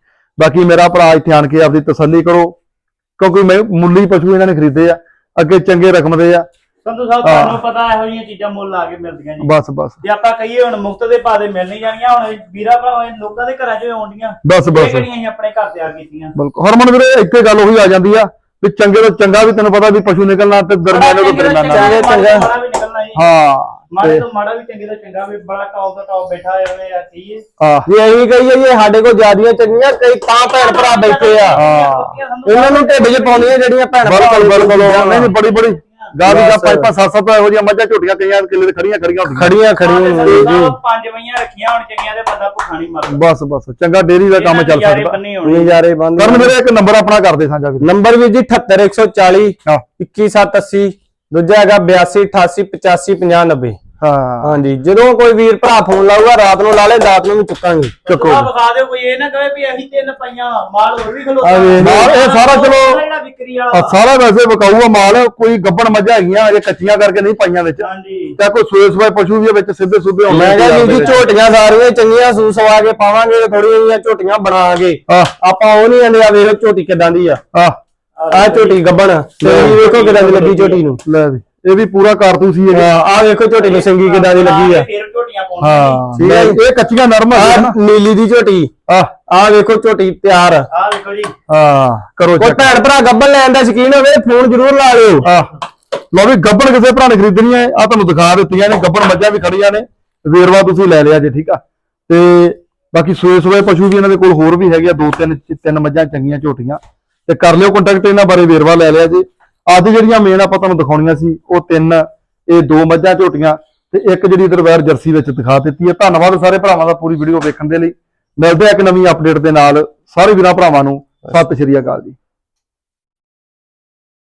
ਬਾਕੀ ਮੇਰਾ ਭਰਾ ਇੱਥੇ ਆਣ ਕੇ ਆਪਦੀ ਤਸੱਲੀ ਕਰੋ। ਕਿਉਂਕਿ ਮੈਂ ਮੁੱਲੀ ਪਸ਼ੂ ਇਹਨਾਂ ਨੇ ਖਰੀਦੇ ਆ। ਅੱਗੇ ਚੰਗੇ ਰਕਮ ਦੇ ਆ। ਸੰਧੂ ਸਾਹਿਬ ਹਾਂ। ਤੁਹਾਨੂੰ ਪਤਾ ਇਹੋ ਜਿਹੀਆਂ ਚੀਜ਼ਾਂ ਮੁੱਲ ਆ ਕੇ ਮਿਲਦੀਆਂ ਜੀ। ਬਸ ਬਸ। ਜੇ ਆਪਾਂ ਕਹੀਏ ਹੁਣ ਮੁਫਤ ਦੇ ਭਾਅ ਦੇ ਮਿਲ ਨਹੀਂ ਜਾਣੀਆਂ ਹੁਣ ਵੀਰਾ ਭਰਾਵਾਂ ਲੋਕਾਂ ਦੇ ਘਰਾਂ 'ਚ ਆਉਂਦੀਆਂ ਬਸ ਇਹ ਬਸ ਕਿਹੜੀਆਂ ਅਸੀਂ ਆਪਣੇ ਘਰ ਤਿਆਰ ਕੀਤੀਆਂ। ਬਿਲਕੁਲ। ਹਰਮਨ ਵੀਰੇ ਇੱਥੇ ਗੱਲ ਉਹੀ ਆ ਜਾਂਦੀ ਆ ਵੀ ਚੰਗੇ ਤੋਂ ਚੰਗਾ ਵੀ ਤੈਨੂੰ ਪਤਾ ਵੀ ਪਸ਼ੂ ਨਿਕਲਣਾ ਤੇ ਦਰਮਿਆਨੇ ਤੋਂ ਦਰਮਿਆਨਾ ਚੰਗੇ ਚੰਗਾ। ਮਾੜਾ ਵੀ ਨਿਕਲਣਾ ਜੀ। ਹਾਂ ਮਾੜੇ ਤੋਂ ਮਾੜਾ ਵੀ ਚੰਗੇ ਤੋਂ ਚੰਗਾ ਵੀ ਬੜਾ ਟੌਪ ਦਾ ਟੌਪ ਬੈਠਾ ਹੋਵੇ ਆ ਕਹੀਏ ਆ ਜੇ ਅਸੀਂ ਕਹੀਏ ਜੀ ਸਾਡੇ ਕੋਲ ਜਿਆਦੀਆਂ ਚੰਗੀਆਂ ਕਈ ਤਾਂ ਭੈਣ ਭਰਾ ਬੈਠੇ ਆ। ਇਹਨਾਂ ਨੂੰ ਢਿੱਡ 'ਚ ਪਾਉਂਦੀਆਂ ਜਿਹੜੀਆਂ ਭੈਣ ਭਰਾ ਬਿਲਕੁਲ। ਬਿਲਕੁਲ ਵਾਲੀਆਂ ਨਹੀਂ ਨਹੀਂ ਬੜੀ ਬੜੀ। ਗਾਂ ਦੀ ਗਾਂ। ਪੰਜ ਪੰਜ ਸੱਤ ਸੱਤ ਇਹੋ ਜਿਹੀਆਂ ਮੱਝਾਂ ਝੋਟੀਆਂ ਕਈਆਂ ਕਿੱਲੇ ਤੇ ਖੜੀਆਂ ਖੜੀਆਂ ਹੁੰਦੀਆਂ। ਖੜੀਆਂ ਖੜੀਆਂ ਜੀ ਜੀ। ਪੰਜ ਵਈਆਂ ਰੱਖੀਆਂ ਹੁਣ ਚੰਗੀਆਂ ਤੇ ਬੰਦਾ ਭੁੱਖਾ ਨਹੀਂ ਮਰਦਾ। ਬਸ ਬਸ। ਚੰਗਾ ਡੇਰੀ ਦਾ ਕੰਮ ਚੱਲ ਸਕਦਾ। ਬੰਨੇ ਹੋਣੇ। ਨਜ਼ਾਰੇ ਬੰਦ ਕਰਨ ਵੀਰੇ ਇੱਕ ਨੰਬਰ ਆਪਣਾ ਕਰਦੇ ਸਾਂਝਾ ਵੀਰੇ। ਨੰਬਰ ਵੀ ਜੀ 78140 ਹਾਂ। 21780 ਦੂਜਾ ਹੈਗਾ 82 88 85 50 90 ਹਾਂ। ਹਾਂਜੀ ਜਦੋਂ ਕੋਈ ਵੀਰ ਭਰਾ ਫੋਨ ਲਾਊਗਾ ਰਾਤ ਨੂੰ ਲਾ ਲੇ ਰਾਤ ਨੂੰ ਵੀ ਚੁੱਕਾਂਗੇ। ਚੱਕੋ। ਆ ਵਿਖਾ ਦਿਓ ਕੋਈ ਇਹ ਨਾ ਕਹੇ ਵੀ ਅਸੀਂ ਤਿੰਨ ਪਈਆਂ ਮਾਲ ਹੋਰ ਵੀ ਖਲੋਤਾ। ਆ ਵੇਖ। ਲਓ। ਇਹ ਸਾਰਾ ਚਲੋ- ਜਿਹੜਾ ਵਿਕਰੀ ਆ ਵਾਲਾ ਸਾਰਾ ਵੈਸੇ ਵਿਕਾਊ ਆ ਮਾਲ ਕੋਈ ਗੱਬਣ ਮੱਝਾਂ ਹੈਗੀਆਂ ਅਜੇ ਕੱਚੀਆਂ ਕਰਕੇ ਨਹੀਂ ਪਾਈਆਂ ਵਿੱਚ। ਹਾਂਜੀ। ਤਾਂ ਕੋਈ ਸੂਏ ਸੂਏ ਪਸ਼ੂ ਵੀ ਆ ਵਿੱਚ ਸਿੱਧੇ ਸੁੱਧੇ ਹੁੰਦੇ ਮੈਂ ਕਿਹਾ ਜੀ ਝੋਟੀਆਂ ਸਾਰੀਆਂ ਚੰਗੀਆਂ ਸੂ ਸਵਾ ਕੇ ਪਾਵਾਂਗੇ ਥੋੜੀਆਂ ਜਿਹੀਆਂ ਝੋਟੀਆਂ ਬਣਾਵਾਂਗੇ ਆ ਆਪਾਂ ਉਹ ਨਹੀਂ ਆਂਦੇ ਆ ਵੇਖੋ ਝੋਟੀ ਕਿਦਾਂ ਦੀ ਆ। ਆ ਆ ਝੋਟੀ ਗੱਬਣ ਤੇ ਵੇਖੋ ਕਿਦਾਂ ਦੀ ਲੱਗੀ ਝੋਟੀ ਨੂੰ। ਲੈ ਵੀ। ਇਹ ਵੀ ਪੂਰਾ ਕਾਰਤੂਸ ਹੀ ਹੈ। ਆ ਵੇਖੋ ਝੋਟੀ ਨੂੰ ਸਿੰਗੀ ਕਿਦਾਂ ਦੀ ਲੱਗੀ ਆ। ਫੇਰ ਝੋਟੀਆਂ ਪਾਉਣੀਆਂ ਹਾਂ। ਇਹ ਕੱਚੀਆਂ ਨਰਮ ਹੈ ਆ ਨਾ। ਨੀਲੀ ਦੀ ਝੋਟੀ। ਆ ਆ ਵੇਖੋ ਝੋਟੀ ਤਿਆਰ। ਆ ਵੇਖੋ ਜੀ। ਹਾਂ ਕਰੋ ਕੋਈ। ਭੈਣ ਭਰਾ ਗੱਬਣ ਲੈਣ ਦਾ ਸ਼ਕੀਨ ਹੋਵੇ ਫੋਨ ਜ਼ਰੂਰ ਲਾ ਲਿਓ। ਆ ਲਓ ਵੀ ਗੱਬਣ ਕਿਸੇ ਭਰਾ ਨੇ ਖਰੀਦਣੀ ਹੈ। ਆ ਤੁਹਾਨੂੰ ਦਿਖਾ ਦਿੱਤੀਆਂ ਨੇ ਗੱਬਣ ਮੱਝਾਂ ਵੀ ਖੜੀਆਂ ਨੇ। ਵੇਰਵਾ ਤੁਸੀਂ ਲੈ ਲਿਆ ਜੇ ਠੀਕ ਆ। ਤੇ ਬਾਕੀ ਸੂਏ ਸੂਏ ਪਸ਼ੂ ਵੀ ਇਹਨਾਂ ਦੇ ਕੋਲ ਹੋਰ ਵੀ ਹੈਗੇ ਆ ਦੋ ਤਿੰਨ ਤਿੰਨ ਮੱਝਾਂ ਚੰਗੀਆਂ ਝੋਟੀਆਂ। ਤੇ ਕਰ ਲਿਓ ਕੰਟੈਕਟ ਇਹਨਾਂ ਬਾਰੇ ਵੇਰਵਾ ਲੈ ਲਿਆ ਜੀ। ਅੱਜ ਜਿਹੜੀਆਂ ਮੇਨ ਆਪਾਂ ਤੁਹਾਨੂੰ ਦਿਖਾਉਣੀਆਂ ਸੀ, ਉਹ ਤਿੰਨ, ਇਹ ਦੋ ਮੱਝਾਂ, ਝੋਟੀਆਂ ਤੇ ਇੱਕ ਜਿਹੜੀ ਦਰਬਾਰ ਜਰਸੀ ਵਿੱਚ ਦਿਖਾ ਦਿੱਤੀ ਹੈ। ਧੰਨਵਾਦ ਸਾਰੇ ਭਰਾਵਾਂ ਦਾ ਪੂਰੀ ਵੀਡੀਓ ਵੇਖਣ ਦੇ ਲਈ। ਮਿਲਦੇ ਆ ਇੱਕ ਨਵੀਂ ਅਪਡੇਟ ਦੇ ਨਾਲ। ਸਾਰੇ ਵੀਰਾਂ ਭਰਾਵਾਂ ਨੂੰ, ਸਤਿ ਸ਼੍ਰੀ ਅਕਾਲ ਜੀ।